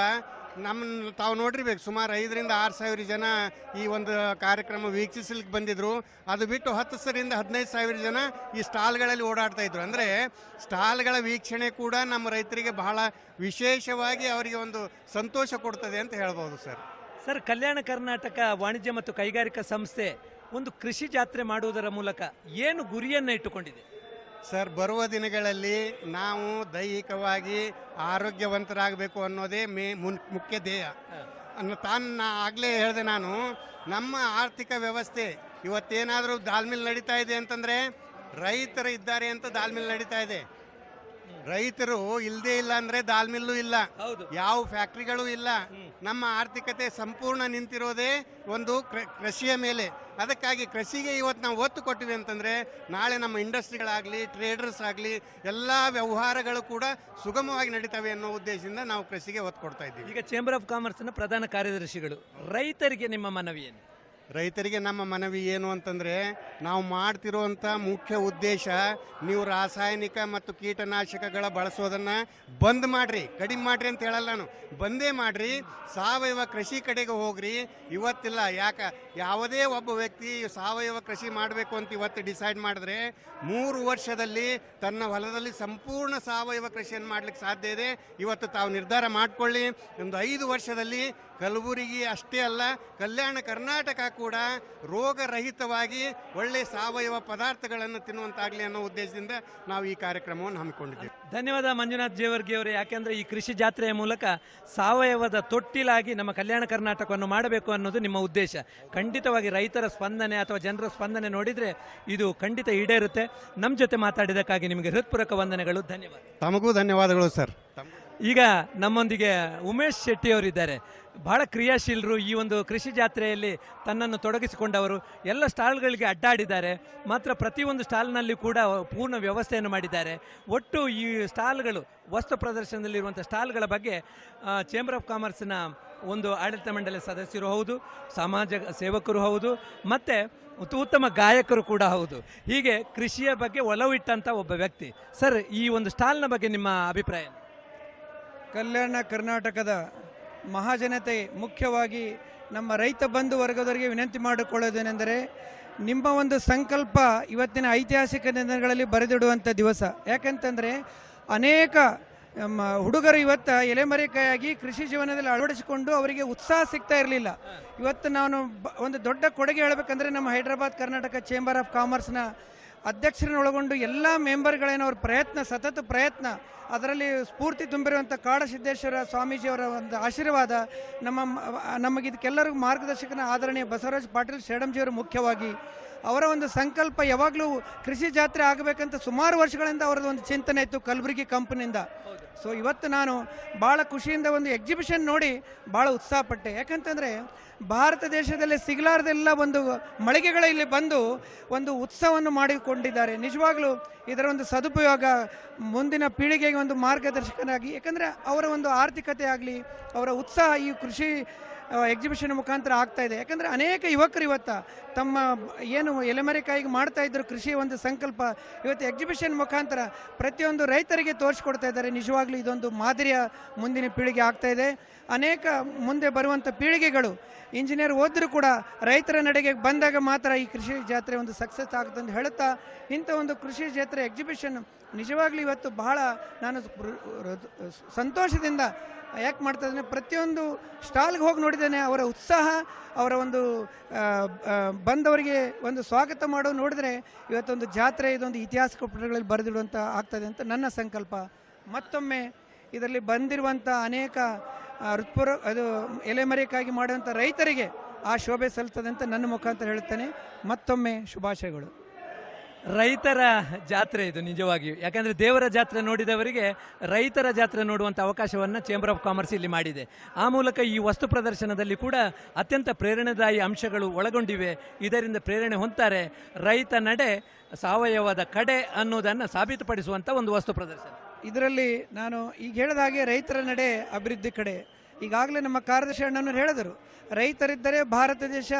ನಮ್ಮ ತಾವು ನೋಡಿರ್ಬೇಕು, ಸುಮಾರು ಐದರಿಂದ ಆರು ಸಾವಿರ ಜನ ಈ ಒಂದು ಕಾರ್ಯಕ್ರಮ ವೀಕ್ಷಿಸಲಿಕ್ಕೆ ಬಂದಿದ್ರು. ಅದು ಬಿಟ್ಟು ಹತ್ತು ಸರಿಂದ ಹದಿನೈದು ಸಾವಿರ ಜನ ಈ ಸ್ಟಾಲ್ಗಳಲ್ಲಿ ಓಡಾಡ್ತಾ ಇದ್ರು. ಅಂದರೆ ಸ್ಟಾಲ್ಗಳ ವೀಕ್ಷಣೆ ಕೂಡ ನಮ್ಮ ರೈತರಿಗೆ ಬಹಳ ವಿಶೇಷವಾಗಿ ಅವರಿಗೆ ಒಂದು ಸಂತೋಷ ಕೊಡ್ತದೆ ಅಂತ ಹೇಳ್ಬೋದು ಸರ್. ಸರ್ ಕಲ್ಯಾಣ ಕರ್ನಾಟಕ ವಾಣಿಜ್ಯ ಮತ್ತು ಕೈಗಾರಿಕಾ ಸಂಸ್ಥೆ ಒಂದು ಕೃಷಿ ಜಾತ್ರೆ ಮಾಡುವುದರ ಮೂಲಕ ಏನು ಗುರಿಯನ್ನು ಇಟ್ಟುಕೊಂಡಿದೆ? ಸರ್ ಬರುವ ದಿನಗಳಲ್ಲಿ ನಾವು ದೈಹಿಕವಾಗಿ ಆರೋಗ್ಯವಂತರಾಗಬೇಕು ಅನ್ನೋದೇ ಮೇ ಮುನ್ ಮುಖ್ಯ ಧ್ಯೇಯ. ಅನ್ನು ತಾನು ನಾ ಆಗಲೇ ಹೇಳಿದೆ ನಾನು ನಮ್ಮ ಆರ್ಥಿಕ ವ್ಯವಸ್ಥೆ ಇವತ್ತೇನಾದರೂ ದಾಲ್ಮಿಲ್ ನಡೀತಾ ಇದೆ ಅಂತಂದರೆ ರೈತರು ಇದ್ದಾರೆ ಅಂತ ದಾಲ್ಮಿಲ್ ನಡೀತಾ ಇದೆ. ರೈತರು ಇಲ್ಲದೇ ಇಲ್ಲ ಅಂದರೆ ದಾಲ್ಮಿಲ್ಲೂ ಇಲ್ಲ. ಹೌದು. ಯಾವ ಫ್ಯಾಕ್ಟ್ರಿಗಳು ಇಲ್ಲ. ನಮ್ಮ ಆರ್ಥಿಕತೆ ಸಂಪೂರ್ಣ ನಿಂತಿರೋದೇ ಒಂದು ಕೃಷಿಯ ಮೇಲೆ. ಅದಕ್ಕಾಗಿ ಕೃಷಿಗೆ ಇವತ್ತು ನಾವು ಒತ್ತು ಕೊಟ್ಟಿವಿ ಅಂತಂದರೆ ನಾಳೆ ನಮ್ಮ ಇಂಡಸ್ಟ್ರಿಗಳಾಗಲಿ ಟ್ರೇಡರ್ಸ್ ಆಗಲಿ ಎಲ್ಲ ವ್ಯವಹಾರಗಳು ಕೂಡ ಸುಗಮವಾಗಿ ನಡೀತವೆ ಅನ್ನೋ ಉದ್ದೇಶದಿಂದ ನಾವು ಕೃಷಿಗೆ ಒತ್ತು ಕೊಡ್ತಾ ಇದ್ದೀವಿ. ಈಗ ಚೇಂಬರ್ ಆಫ್ ಕಾಮರ್ಸ್ನ ಪ್ರಧಾನ ಕಾರ್ಯದರ್ಶಿಗಳು ರೈತರಿಗೆ ನಿಮ್ಮ ಮನವಿ ಏನು? ರೈತರಿಗೆ ನಮ್ಮ ಮನವಿ ಏನು ಅಂತಂದರೆ ನಾವು ಮಾಡ್ತಿರುವಂಥ ಮುಖ್ಯ ಉದ್ದೇಶ ನೀವು ರಾಸಾಯನಿಕ ಮತ್ತು ಕೀಟನಾಶಕಗಳ ಬಳಸೋದನ್ನು ಬಂದ್ ಮಾಡಿರಿ, ಕಡಿಮೆ ಮಾಡಿರಿ ಅಂತ ಹೇಳಲ್ಲ ನಾನು. ಬಂದೇ ಮಾಡಿರಿ, ಸಾವಯವ ಕೃಷಿ ಕಡೆಗೆ ಹೋಗ್ರಿ. ಇವತ್ತಿಲ್ಲ, ಯಾಕ, ಯಾವುದೇ ಒಬ್ಬ ವ್ಯಕ್ತಿ ಸಾವಯವ ಕೃಷಿ ಮಾಡಬೇಕು ಅಂತ ಇವತ್ತು ಡಿಸೈಡ್ ಮಾಡಿದ್ರೆ ಮೂರು ವರ್ಷದಲ್ಲಿ ತನ್ನ ಹೊಲದಲ್ಲಿ ಸಂಪೂರ್ಣ ಸಾವಯವ ಕೃಷಿಯನ್ನು ಮಾಡ್ಲಿಕ್ಕೆ ಸಾಧ್ಯ ಇದೆ. ಇವತ್ತು ತಾವು ನಿರ್ಧಾರ ಮಾಡಿಕೊಳ್ಳಿ. ಒಂದು ಐದು ವರ್ಷದಲ್ಲಿ ಕಲಬುರಗಿ ಅಷ್ಟೇ ಅಲ್ಲ, ಕಲ್ಯಾಣ ಕರ್ನಾಟಕ ಕೂಡ ರೋಗರಹಿತವಾಗಿ ಒಳ್ಳೆ ಸಾವಯವ ಪದಾರ್ಥಗಳನ್ನು ತಿನ್ನುವಂತಾಗಲಿ ಅನ್ನೋ ಉದ್ದೇಶದಿಂದ ನಾವು ಈ ಕಾರ್ಯಕ್ರಮವನ್ನು ಹಮ್ಮಿಕೊಂಡಿದ್ದೇವೆ. ಧನ್ಯವಾದ ಮಂಜುನಾಥ್ ಜೇವರ್ಗಿ ಅವರು. ಯಾಕೆಂದ್ರೆ ಈ ಕೃಷಿ ಜಾತ್ರೆಯ ಮೂಲಕ ಸಾವಯವದ ತೊಟ್ಟಿಲಾಗಿ ನಮ್ಮ ಕಲ್ಯಾಣ ಕರ್ನಾಟಕವನ್ನು ಮಾಡಬೇಕು ಅನ್ನೋದು ನಿಮ್ಮ ಉದ್ದೇಶ. ಖಂಡಿತವಾಗಿ ರೈತರ ಸ್ಪಂದನೆ ಅಥವಾ ಜನರ ಸ್ಪಂದನೆ ನೋಡಿದರೆ ಇದು ಖಂಡಿತ ಈಡೇರುತ್ತೆ. ನಮ್ಮ ಜೊತೆ ಮಾತಾಡಿದಕ್ಕಾಗಿ ನಿಮಗೆ ಹೃತ್ಪೂರ್ವಕ ವಂದನೆಗಳು. ಧನ್ಯವಾದ. ತಮಗೂ ಧನ್ಯವಾದಗಳು ಸರ್. ಈಗ ನಮ್ಮೊಂದಿಗೆ ಉಮೇಶ್ ಶೆಟ್ಟಿ ಅವರಿದ್ದಾರೆ. ಬಹಳ ಕ್ರಿಯಾಶೀಲರು ಈ ಒಂದು ಕೃಷಿ ಜಾತ್ರೆಯಲ್ಲಿ ತನ್ನನ್ನು ತೊಡಗಿಸಿಕೊಂಡವರು. ಎಲ್ಲ ಸ್ಟಾಲ್ಗಳಿಗೆ ಅಡ್ಡಾಡಿದ್ದಾರೆ. ಮಾತ್ರ ಪ್ರತಿಯೊಂದು ಸ್ಟಾಲ್ನಲ್ಲಿ ಕೂಡ ಪೂರ್ಣ ವ್ಯವಸ್ಥೆಯನ್ನು ಮಾಡಿದ್ದಾರೆ. ಒಟ್ಟು ಈ ಸ್ಟಾಲ್ಗಳು, ವಸ್ತು ಪ್ರದರ್ಶನದಲ್ಲಿರುವಂಥ ಸ್ಟಾಲ್ಗಳ ಬಗ್ಗೆ ಚೇಂಬರ್ ಆಫ್ ಕಾಮರ್ಸ್ನ ಒಂದು ಆಡಳಿತ ಮಂಡಳಿ ಸದಸ್ಯರು ಹೌದು, ಸಮಾಜ ಸೇವಕರು ಹೌದು, ಮತ್ತು ಉತ್- ಉತ್ತಮ ಗಾಯಕರು ಕೂಡ ಹೌದು. ಹೀಗೆ ಕೃಷಿಯ ಬಗ್ಗೆ ಒಲವಿಟ್ಟಂಥ ಒಬ್ಬ ವ್ಯಕ್ತಿ. ಸರ್, ಈ ಒಂದು ಸ್ಟಾಲ್ನ ಬಗ್ಗೆ ನಿಮ್ಮ ಅಭಿಪ್ರಾಯ? ಕಲ್ಯಾಣ ಕರ್ನಾಟಕದ ಮಹಾಜನತೆ ಮುಖ್ಯವಾಗಿ ನಮ್ಮ ರೈತ ಬಂಧು ವರ್ಗದವರಿಗೆ ವಿನಂತಿ ಮಾಡಿಕೊಳ್ಳೋದೇನೆಂದರೆ ನಿಮ್ಮ ಒಂದು ಸಂಕಲ್ಪ ಇವತ್ತಿನ ಐತಿಹಾಸಿಕ ದಿನಗಳಲ್ಲಿ ಬರೆದಿಡುವಂಥ ದಿವಸ. ಯಾಕಂತಂದರೆ ಅನೇಕ ಹುಡುಗರು ಇವತ್ತು ಎಲೆಮರೆಕಾಯಾಗಿ ಕೃಷಿ ಜೀವನದಲ್ಲಿ ಅಳವಡಿಸಿಕೊಂಡು ಅವರಿಗೆ ಉತ್ಸಾಹ ಸಿಗ್ತಾ ಇರಲಿಲ್ಲ. ಇವತ್ತು ನಾನು ಒಂದು ದೊಡ್ಡ ಕೊಡುಗೆ ಹೇಳಬೇಕಂದ್ರೆ ನಮ್ಮ ಹೈದರಾಬಾದ್ ಕರ್ನಾಟಕ ಚೇಂಬರ್ ಆಫ್ ಕಾಮರ್ಸ್ನ ಅಧ್ಯಕ್ಷರನ್ನ ಒಳಗೊಂಡು ಎಲ್ಲ ಮೆಂಬರ್ಗಳೇನವ್ರ ಪ್ರಯತ್ನ, ಸತತ ಪ್ರಯತ್ನ, ಅದರಲ್ಲಿ ಸ್ಫೂರ್ತಿ ತುಂಬಿರುವಂಥ ಕಾಡಸಿದ್ದೇಶ್ವರ ಸ್ವಾಮೀಜಿಯವರ ಒಂದು ಆಶೀರ್ವಾದ, ನಮ್ಮ ನಮಗಿದಕ್ಕೆಲ್ಲರಿಗೂ ಮಾರ್ಗದರ್ಶಕನ ಆದರಣೀಯ ಬಸವರಾಜ್ ಪಾಟೀಲ್ ಶೇಡಂಜಿಯವರು ಮುಖ್ಯವಾಗಿ ಅವರ ಒಂದು ಸಂಕಲ್ಪ ಯಾವಾಗಲೂ ಕೃಷಿ ಜಾತ್ರೆ ಆಗಬೇಕಂತ ಸುಮಾರು ವರ್ಷಗಳಿಂದ ಅವರದ್ದು ಒಂದು ಚಿಂತನೆ ಇತ್ತು ಕಲಬುರಗಿ ಕಂಪನಿಯಿಂದ. ಸೊ ಇವತ್ತು ನಾನು ಭಾಳ ಖುಷಿಯಿಂದ ಒಂದು ಎಕ್ಸಿಬಿಷನ್ ನೋಡಿ ಭಾಳ ಉತ್ಸಾಹಪಟ್ಟೆ. ಯಾಕಂತಂದರೆ ಭಾರತ ದೇಶದಲ್ಲಿ ಸಿಗಲಾರ್ದೆಲ್ಲ ಒಂದು ಮಳಿಗೆಗಳು ಇಲ್ಲಿ ಬಂದು ಒಂದು ಉತ್ಸವವನ್ನು ಮಾಡಿಕೊಂಡಿದ್ದಾರೆ. ನಿಜವಾಗ್ಲೂ ಇದರ ಒಂದು ಸದುಪಯೋಗ ಮುಂದಿನ ಪೀಳಿಗೆಗೆ ಒಂದು ಮಾರ್ಗದರ್ಶಕನಾಗಿ, ಯಾಕಂದರೆ ಅವರ ಒಂದು ಆರ್ಥಿಕತೆ ಆಗಲಿ, ಅವರ ಉತ್ಸಾಹ ಈ ಕೃಷಿ ಎಕ್ಸಿಬಿಷನ್ ಮುಖಾಂತರ ಆಗ್ತಾ ಇದೆ. ಯಾಕಂದರೆ ಅನೇಕ ಯುವಕರು ಇವತ್ತು ತಮ್ಮ ಏನು ಎಲೆಮರೆಕಾಯಿಗೆ ಮಾಡ್ತಾ ಇದ್ರು ಕೃಷಿ ಒಂದು ಸಂಕಲ್ಪ. ಇವತ್ತು ಎಕ್ಸಿಬಿಷನ್ ಮುಖಾಂತರ ಪ್ರತಿಯೊಂದು ರೈತರಿಗೆ ತೋರಿಸ್ಕೊಡ್ತಾ ಇದ್ದಾರೆ. ನಿಜವಾಗ್ಲೂ ಇದೊಂದು ಮಾದರಿಯ ಮುಂದಿನ ಪೀಳಿಗೆ ಆಗ್ತಾ ಇದೆ. ಅನೇಕ ಮುಂದೆ ಬರುವಂಥ ಪೀಳಿಗೆಗಳು ಇಂಜಿನಿಯರ್ ಓದಿದ್ರು ಕೂಡ ರೈತರ ನಡೆಗೆ ಬಂದಾಗ ಮಾತ್ರ ಈ ಕೃಷಿ ಜಾತ್ರೆ ಒಂದು ಸಕ್ಸಸ್ ಆಗುತ್ತೆ ಅಂತ ಹೇಳುತ್ತಾ, ಇಂಥ ಒಂದು ಕೃಷಿ ಜಾತ್ರೆ ಎಕ್ಸಿಬಿಷನ್ ನಿಜವಾಗ್ಲೂ ಇವತ್ತು ಬಹಳ ನಾನು ಸಂತೋಷದಿಂದ ಯಾಕೆ ಮಾಡ್ತಾ ಇದ್ದಾನೆ? ಪ್ರತಿಯೊಂದು ಸ್ಟಾಲ್ಗೆ ಹೋಗಿ ನೋಡಿದ್ದೇನೆ, ಅವರ ಉತ್ಸಾಹ, ಅವರ ಒಂದು ಬಂದವರಿಗೆ ಒಂದು ಸ್ವಾಗತ ಮಾಡೋ ನೋಡಿದ್ರೆ ಇವತ್ತೊಂದು ಜಾತ್ರೆ, ಇದೊಂದು ಇತಿಹಾಸ ಪುಟಗಳಲ್ಲಿ ಬರೆದಿಡುವಂಥ ಆಗ್ತದೆ ಅಂತ ನನ್ನ ಸಂಕಲ್ಪ. ಮತ್ತೊಮ್ಮೆ ಇದರಲ್ಲಿ ಬಂದಿರುವಂಥ ಅನೇಕ ಋತ್ಪುರ ಅದು ಎಲೆಮರೆಕಾಗಿ ಮಾಡುವಂಥ ರೈತರಿಗೆ ಆ ಶೋಭೆ ಸಲ್ತದೆ ಅಂತ ನನ್ನ ಮುಖಾಂತರ ಹೇಳುತ್ತೇನೆ. ಮತ್ತೊಮ್ಮೆ ಶುಭಾಶಯಗಳು. ರೈತರ ಜಾತ್ರೆ ಇದು ನಿಜವಾಗಿಯೂ. ಯಾಕಂದರೆ ದೇವರ ಜಾತ್ರೆ ನೋಡಿದವರಿಗೆ ರೈತರ ಜಾತ್ರೆ ನೋಡುವಂಥ ಅವಕಾಶವನ್ನು ಚೇಂಬರ್ ಆಫ್ ಕಾಮರ್ಸ್ ಇಲ್ಲಿ ಮಾಡಿದೆ. ಆ ಮೂಲಕ ಈ ವಸ್ತು ಪ್ರದರ್ಶನದಲ್ಲಿ ಕೂಡ ಅತ್ಯಂತ ಪ್ರೇರಣಾದಾಯಿ ಅಂಶಗಳು ಒಳಗೊಂಡಿವೆ. ಇದರಿಂದ ಪ್ರೇರಣೆ ಹೊಂದ್ತಾರೆ ರೈತ ನಡೆ, ಸಾವಯವದ ಕಡೆ ಅನ್ನೋದನ್ನು ಸಾಬೀತುಪಡಿಸುವಂಥ ಒಂದು ವಸ್ತು ಪ್ರದರ್ಶನ. ಇದರಲ್ಲಿ ನಾನು ಈಗ ಹೇಳಿದ ಹಾಗೆ ರೈತರ ನಡೆ ಅಭಿವೃದ್ಧಿ ಕಡೆ ಈಗಾಗಲೇ ನಮ್ಮ ಕಾರ್ಯದರ್ಶಿ ಅಣ್ಣನವರು ಹೇಳಿದರು, ರೈತರಿದ್ದರೆ ಭಾರತ ದೇಶ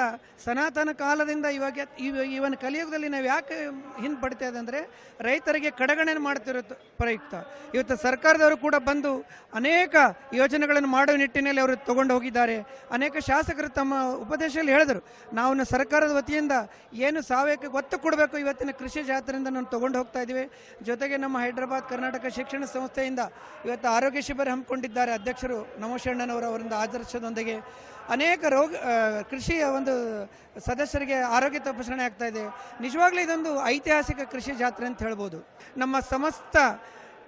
ಸನಾತನ ಕಾಲದಿಂದ ಇವಾಗ ಇವ- ಇವನ್ ಕಲಿಯುಗದಲ್ಲಿ ನಾವು ಯಾಕೆ ಹಿಂದೆ ಇದೆ ಅಂದರೆ, ರೈತರಿಗೆ ಕಡೆಗಣೆ ಮಾಡ್ತಿರೋ ಪ್ರಯುಕ್ತ. ಇವತ್ತು ಸರ್ಕಾರದವರು ಕೂಡ ಬಂದು ಅನೇಕ ಯೋಜನೆಗಳನ್ನು ಮಾಡೋ ನಿಟ್ಟಿನಲ್ಲಿ ಅವರು ತಗೊಂಡು ಹೋಗಿದ್ದಾರೆ. ಅನೇಕ ಶಾಸಕರು ತಮ್ಮ ಉಪದೇಶದಲ್ಲಿ ಹೇಳಿದರು ನಾವು ಸರ್ಕಾರದ ವತಿಯಿಂದ ಏನು ಸಾವಯಕ್ಕೆ ಒತ್ತು ಕೊಡಬೇಕು ಇವತ್ತಿನ ಕೃಷಿ ಜಾತ್ರೆಯಿಂದ ನಾನು ತಗೊಂಡು ಹೋಗ್ತಾ ಇದ್ದೀವಿ. ಜೊತೆಗೆ ನಮ್ಮ ಹೈದರಾಬಾದ್ ಕರ್ನಾಟಕ ಶಿಕ್ಷಣ ಸಂಸ್ಥೆಯಿಂದ ಇವತ್ತು ಆರೋಗ್ಯ ಶಿಬಿರ ಹಮ್ಮಿಕೊಂಡಿದ್ದಾರೆ ಅಧ್ಯಕ್ಷರು ನಮೋಶಣ್ಣನವರು ಅವರಿಂದ ಆದರ್ಶದೊಂದಿಗೆ ಅನೇಕ ರೋಗ ಕೃಷಿಯ ಒಂದು ಸದಸ್ಯರಿಗೆ ಆರೋಗ್ಯ ತಪಾಸಣೆ ಆಗ್ತಾ ಇದೆ. ನಿಜವಾಗ್ಲೂ ಇದೊಂದು ಐತಿಹಾಸಿಕ ಕೃಷಿ ಜಾತ್ರೆ ಅಂತ ಹೇಳ್ಬೋದು. ನಮ್ಮ ಸಮಸ್ತ,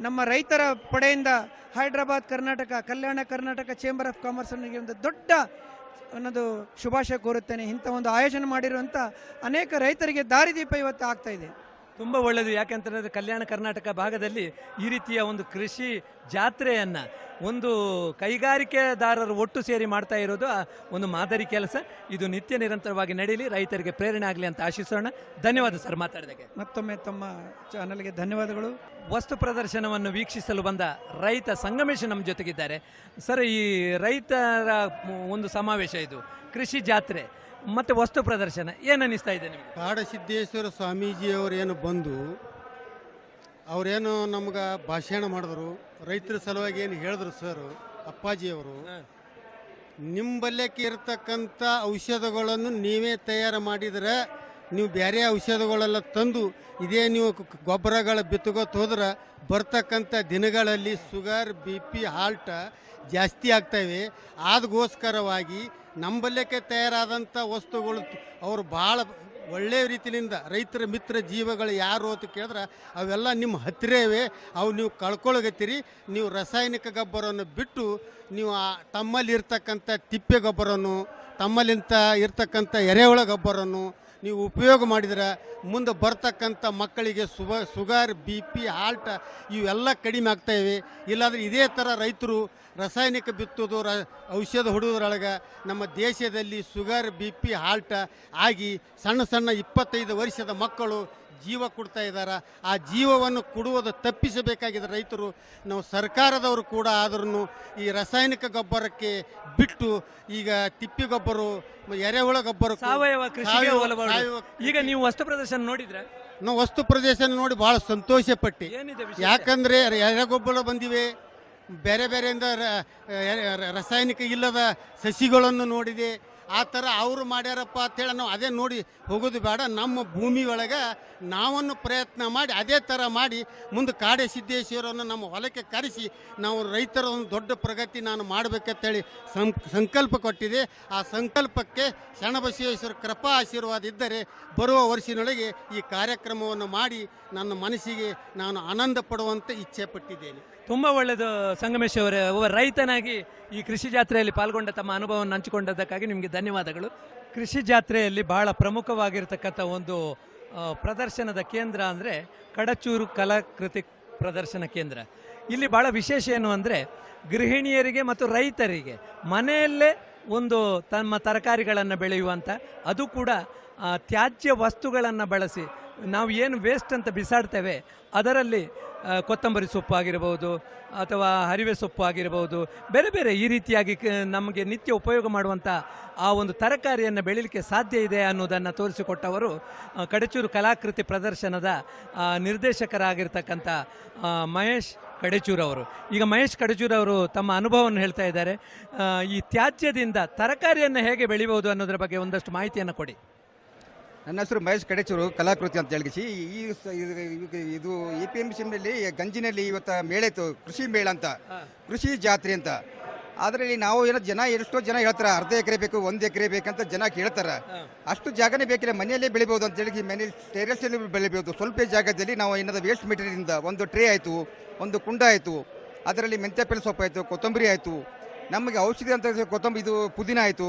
ನಮ್ಮ ರೈತರ ಪಡೆಯಿಂದ Hyderabad, Karnataka, Kalyana Karnataka chamber of commerce ಅನ್ನೋರಿಗೆ ಒಂದು ದೊಡ್ಡ ಅನ್ನೋದು ಶುಭಾಶಯ ಕೋರುತ್ತೇನೆ. ಇಂಥ ಒಂದು ಆಯೋಜನೆ ಮಾಡಿರುವಂಥ ಅನೇಕ ರೈತರಿಗೆ ದಾರಿದೀಪ ಇವತ್ತು ಆಗ್ತಾ ಇದೆ. ತುಂಬ ಒಳ್ಳೆಯದು ಯಾಕೆಂತಂದರೆ ಕಲ್ಯಾಣ ಕರ್ನಾಟಕ ಭಾಗದಲ್ಲಿ ಈ ರೀತಿಯ ಒಂದು ಕೃಷಿ ಜಾತ್ರೆಯನ್ನು ಒಂದು ಕೈಗಾರಿಕೆದಾರರು ಒಟ್ಟು ಸೇರಿ ಮಾಡ್ತಾ ಇರೋದು ಆ ಒಂದು ಮಾದರಿ ಕೆಲಸ. ಇದು ನಿತ್ಯ ನಿರಂತರವಾಗಿ ನಡೀಲಿ. ರೈತರಿಗೆ ಪ್ರೇರಣೆ ಆಗಲಿ ಅಂತ ಆಶಿಸೋಣ. ಧನ್ಯವಾದ ಸರ್ ಮಾತಾಡಿದಾಗೆ ಮತ್ತೊಮ್ಮೆ ತಮ್ಮ ಚಾನಲ್ಗೆ ಧನ್ಯವಾದಗಳು. ವಸ್ತು ಪ್ರದರ್ಶನವನ್ನು ವೀಕ್ಷಿಸಲು ಬಂದ ರೈತ ಸಂಗಮೇಶ್ ನಮ್ಮ ಜೊತೆಗಿದ್ದಾರೆ. ಸರ್ ಈ ರೈತರ ಒಂದು ಸಮಾವೇಶ ಇದು. ಕೃಷಿ ಜಾತ್ರೆ. ಮತ್ತು ವಸ್ತು ಪ್ರದರ್ಶನ ಏನು ಅನ್ನಿಸ್ತಾ ಇದೆ ನಿಮಗೆ? ಕಾಡಸಿದ್ದೇಶ್ವರ ಸ್ವಾಮೀಜಿಯವರು ಏನು ಬಂದು ಅವರೇನು ನಮ್ಗೆ ಭಾಷಣ ಮಾಡಿದ್ರು ರೈತರ ಸಲುವಾಗಿ ಏನು ಹೇಳಿದ್ರು ಸರ್ ಅಪ್ಪಾಜಿಯವರು ನಿಂಬಲ್ಯಕ್ಕೆ ಇರತಕ್ಕಂಥ ಔಷಧಗಳನ್ನು ನೀವೇ ತಯಾರು ಮಾಡಿದರೆ ನೀವು ಬೇರೆ ಔಷಧಗಳೆಲ್ಲ ತಂದು ಇದೇ ನೀವು ಗೊಬ್ಬರಗಳ ಬಿತ್ತಗೋತ್ ಹೋದ್ರೆ ಬರ್ತಕ್ಕಂಥ ದಿನಗಳಲ್ಲಿ ಶುಗರ್ ಬಿ ಪಿ ಹಾಲ್ಟ ಜಾಸ್ತಿ ಆಗ್ತವೆ ಅದಕ್ಕೋಸ್ಕರವಾಗಿ ನಂಬಲ್ಯಕ್ಕೆ ತಯಾರಾದಂಥ ವಸ್ತುಗಳು ಅವರು ಭಾಳ ಒಳ್ಳೆಯ ರೀತಿಯಿಂದ ರೈತರ ಮಿತ್ರ ಜೀವಗಳು ಯಾರು ಅಂತ ಕೇಳಿದ್ರೆ ಅವೆಲ್ಲ ನಿಮ್ಮ ಹತ್ತಿರವೇ. ಅವು ನೀವು ಕಳ್ಕೊಳಗತ್ತೀರಿ. ನೀವು ರಾಸಾಯನಿಕ ಗೊಬ್ಬರವನ್ನು ಬಿಟ್ಟು ನೀವು ಆ ತಮ್ಮಲ್ಲಿ ತಿಪ್ಪೆ ಗೊಬ್ಬರನು, ತಮ್ಮಲ್ಲಿಂತ ಇರ್ತಕ್ಕಂಥ ಎರೆಹುಳ ಗೊಬ್ಬರನ್ನು ನೀವು ಉಪಯೋಗ ಮಾಡಿದರೆ ಮುಂದೆ ಬರ್ತಕ್ಕಂಥ ಮಕ್ಕಳಿಗೆ ಸುಬ ಸುಗರ್ ಬಿ ಪಿ ಹಾಲ್ಟ್ ಇವೆಲ್ಲ ಕಡಿಮೆ ಆಗ್ತಾಯಿವೆ ಇಲ್ಲಾಂದ್ರೆ ಇದೇ ಥರ ರೈತರು ರಾಸಾಯನಿಕ ಬಿತ್ತೋದು ರ ಔಷಧ ಹೊಡೋದ್ರೊಳಗೆ ನಮ್ಮ ದೇಶದಲ್ಲಿ ಸುಗರ್ ಬಿ ಪಿ ಹಾಲ್ಟ್ ಆಗಿ ಸಣ್ಣ ಸಣ್ಣ ಇಪ್ಪತ್ತೈದು ವರ್ಷದ ಮಕ್ಕಳು ಜೀವ ಕೊಡ್ತಾ ಇದ್ದಾರೆ? ಆ ಜೀವವನ್ನು ಕೊಡುವುದು ತಪ್ಪಿಸಬೇಕಾಗಿದೆ ರೈತರು. ನಾವು ಸರ್ಕಾರದವರು ಕೂಡ ಆದ್ರೂ ಈ ರಾಸಾಯನಿಕ ಗೊಬ್ಬರಕ್ಕೆ ಬಿಟ್ಟು ಈಗ ತಿಪ್ಪಿ ಗೊಬ್ಬರ ಎರೆಹುಳ ಗೊಬ್ಬರ ಸಾವಯವ ಕೃಷಿಗೆ ಸಾವಯವ- ಒಲವು ಈಗ ನೀವು ವಸ್ತು ಪ್ರದರ್ಶನ ನೋಡಿದ್ರೆ? ನಾವು ವಸ್ತು ಪ್ರದರ್ಶನ ನೋಡಿ ಭಾಳ ಸಂತೋಷ ಪಟ್ಟಿ ಏನಿದೆ ವಿಶೇಷ? ಯಾಕಂದ್ರೆ ಎರೆಗೊಬ್ಬರ ಬಂದಿವೆ. ಬೇರೆ ಬೇರೆಯಿಂದ ರ- ರ- ರ- ರಾಸಾಯನಿಕ ಇಲ್ಲದ ಸಸಿಗಳನ್ನು ನೋಡಿದೆ. ಆ ಥರ ಅವರು ಮಾಡ್ಯಾರಪ್ಪ ಅಂತೇಳಿ ನಾವು ಅದೇ ನೋಡಿ ಹೋಗೋದು ಬೇಡ. ನಮ್ಮ ಭೂಮಿ ಒಳಗೆ ನಾವನ್ನು ಪ್ರಯತ್ನ ಮಾಡಿ ಅದೇ ಥರ ಮಾಡಿ ಮುಂದೆ ಕಾಡೆ ಸಿದ್ದೇಶ್ವರನ್ನು ನಮ್ಮ ಹೊಲಕ್ಕೆ ಕರೆಸಿ ನಾವು ರೈತರ ಒಂದು ದೊಡ್ಡ ಪ್ರಗತಿ ನಾನು ಮಾಡಬೇಕಂತೇಳಿ ಸಂ, ಸಂಕಲ್ಪ ಕೊಟ್ಟಿದೆ. ಆ ಸಂಕಲ್ಪಕ್ಕೆ ಶರಣಬಸವೇಶ್ವರ ಕೃಪಾ ಆಶೀರ್ವಾದ ಇದ್ದರೆ ಬರುವ ವರ್ಷಿನೊಳಗೆ ಈ ಕಾರ್ಯಕ್ರಮವನ್ನು ಮಾಡಿ ನನ್ನ ಮನಸ್ಸಿಗೆ ನಾನು ಆನಂದ ಪಡುವಂತೆ ಇಚ್ಛೆ ಪಟ್ಟಿದ್ದೇನೆ. ತುಂಬ ಒಳ್ಳೆಯದು ಸಂಗಮೇಶ್ವರ ರೈತನಾಗಿ ಈ ಕೃಷಿ ಜಾತ್ರೆಯಲ್ಲಿ ಪಾಲ್ಗೊಂಡ ತಮ್ಮ ಅನುಭವವನ್ನು ಹಂಚಿಕೊಂಡದ್ದಕ್ಕಾಗಿ ನಿಮಗೆ ಧನ್ಯವಾದಗಳು. ಕೃಷಿ ಜಾತ್ರೆಯಲ್ಲಿ ಬಹಳ ಪ್ರಮುಖವಾಗಿರ್ತಕ್ಕಂಥ ಒಂದು ಪ್ರದರ್ಶನದ ಕೇಂದ್ರ ಅಂದರೆ ಕಡಚೂರು ಕಲಾಕೃತಿ ಪ್ರದರ್ಶನ ಕೇಂದ್ರ. ಇಲ್ಲಿ ಭಾಳ ವಿಶೇಷ ಏನು ಅಂದರೆ ಗೃಹಿಣಿಯರಿಗೆ ಮತ್ತು ರೈತರಿಗೆ ಮನೆಯಲ್ಲೇ ಒಂದು ತಮ್ಮ ತರಕಾರಿಗಳನ್ನು ಬೆಳೆಯುವಂಥ ಅದು ಕೂಡ ತ್ಯಾಜ್ಯ ವಸ್ತುಗಳನ್ನು ಬಳಸಿ ನಾವು ಏನು ವೇಸ್ಟ್ ಅಂತ ಬಿಸಾಡ್ತೇವೆ, ಅದರಲ್ಲಿ ಕೊತ್ತಂಬರಿ ಸೊಪ್ಪು ಆಗಿರ್ಬೋದು ಅಥವಾ ಹರಿವೆ ಸೊಪ್ಪು ಆಗಿರ್ಬೋದು, ಬೇರೆ ಬೇರೆ ಈ ರೀತಿಯಾಗಿ ನಮಗೆ ನಿತ್ಯ ಉಪಯೋಗ ಮಾಡುವಂಥ ಆ ಒಂದು ತರಕಾರಿಯನ್ನು ಬೆಳೀಲಿಕ್ಕೆ ಸಾಧ್ಯ ಇದೆ ಅನ್ನೋದನ್ನು ತೋರಿಸಿಕೊಟ್ಟವರು ಕಡಚೂರು ಕಲಾಕೃತಿ ಪ್ರದರ್ಶನದ ನಿರ್ದೇಶಕರಾಗಿರ್ತಕ್ಕಂಥ ಮಹೇಶ್ ಕಡೆಚೂರವರು. ಈಗ ಮಹೇಶ್ ಅವರು ತಮ್ಮ ಅನುಭವವನ್ನು ಹೇಳ್ತಾ ಇದ್ದಾರೆ. ಈ ತ್ಯಾಜ್ಯದಿಂದ ತರಕಾರಿಯನ್ನು ಹೇಗೆ ಬೆಳಿಬೋದು ಅನ್ನೋದ್ರ ಬಗ್ಗೆ ಒಂದಷ್ಟು ಮಾಹಿತಿಯನ್ನು ಕೊಡಿ. ನನ್ನ ಹೆಸರು ಮಹೇಶ್ ಕಡೆಚೂರು ಕಲಾಕೃತಿ ಅಂತ ಹೇಳಿಸಿ ಈ ಸ- ಇದು- ಇದು- ಇದು ಎ ಪಿ ಎಂ ಸಿನಲ್ಲಿ ಗಂಜಿನಲ್ಲಿ ಇವತ್ತು ಮೇಳ ಇತ್ತು ಕೃಷಿ ಮೇಳ ಅಂತ ಕೃಷಿ ಜಾತ್ರೆ ಅಂತ. ಅದರಲ್ಲಿ ನಾವು ಏನೋ ಜನ ಎಷ್ಟೋ ಜನ ಹೇಳ್ತಾರೆ ಅರ್ಧ ಎಕರೆ ಬೇಕು ಒಂದು ಎಕರೆ ಬೇಕಂತ ಜನ ಕೇಳ್ತಾರೆ. ಅಷ್ಟು ಜಾಗನೇ ಬೇಕಿಲ್ಲ ಮನೆಯಲ್ಲೇ ಬೆಳಿಬೋದು ಅಂತ ಹೇಳಿ ಮನೇಲಿ ಟೆರೆಸಲ್ಲಿ ಬೆಳಿಬೋದು. ಸ್ವಲ್ಪ ಜಾಗದಲ್ಲಿ ನಾವು ಏನಾದ್ರು ವೇಸ್ಟ್ ಮೆಟೀರಿಯಲಿಂದ ಒಂದು ಟ್ರೇ ಆಯಿತು ಒಂದು ಕುಂಡ ಆಯಿತು ಅದರಲ್ಲಿ ಮೆಂತ್ಯಪೆಲ್ ಸೊಪ್ಪು ಆಯಿತು ಕೊತ್ತಂಬರಿ ಆಯಿತು. ನಮಗೆ ಔಷಧಿ ಅಂತ ಕೊತ್ತಂಬರಿ ಇದು ಪುದೀನ ಆಯಿತು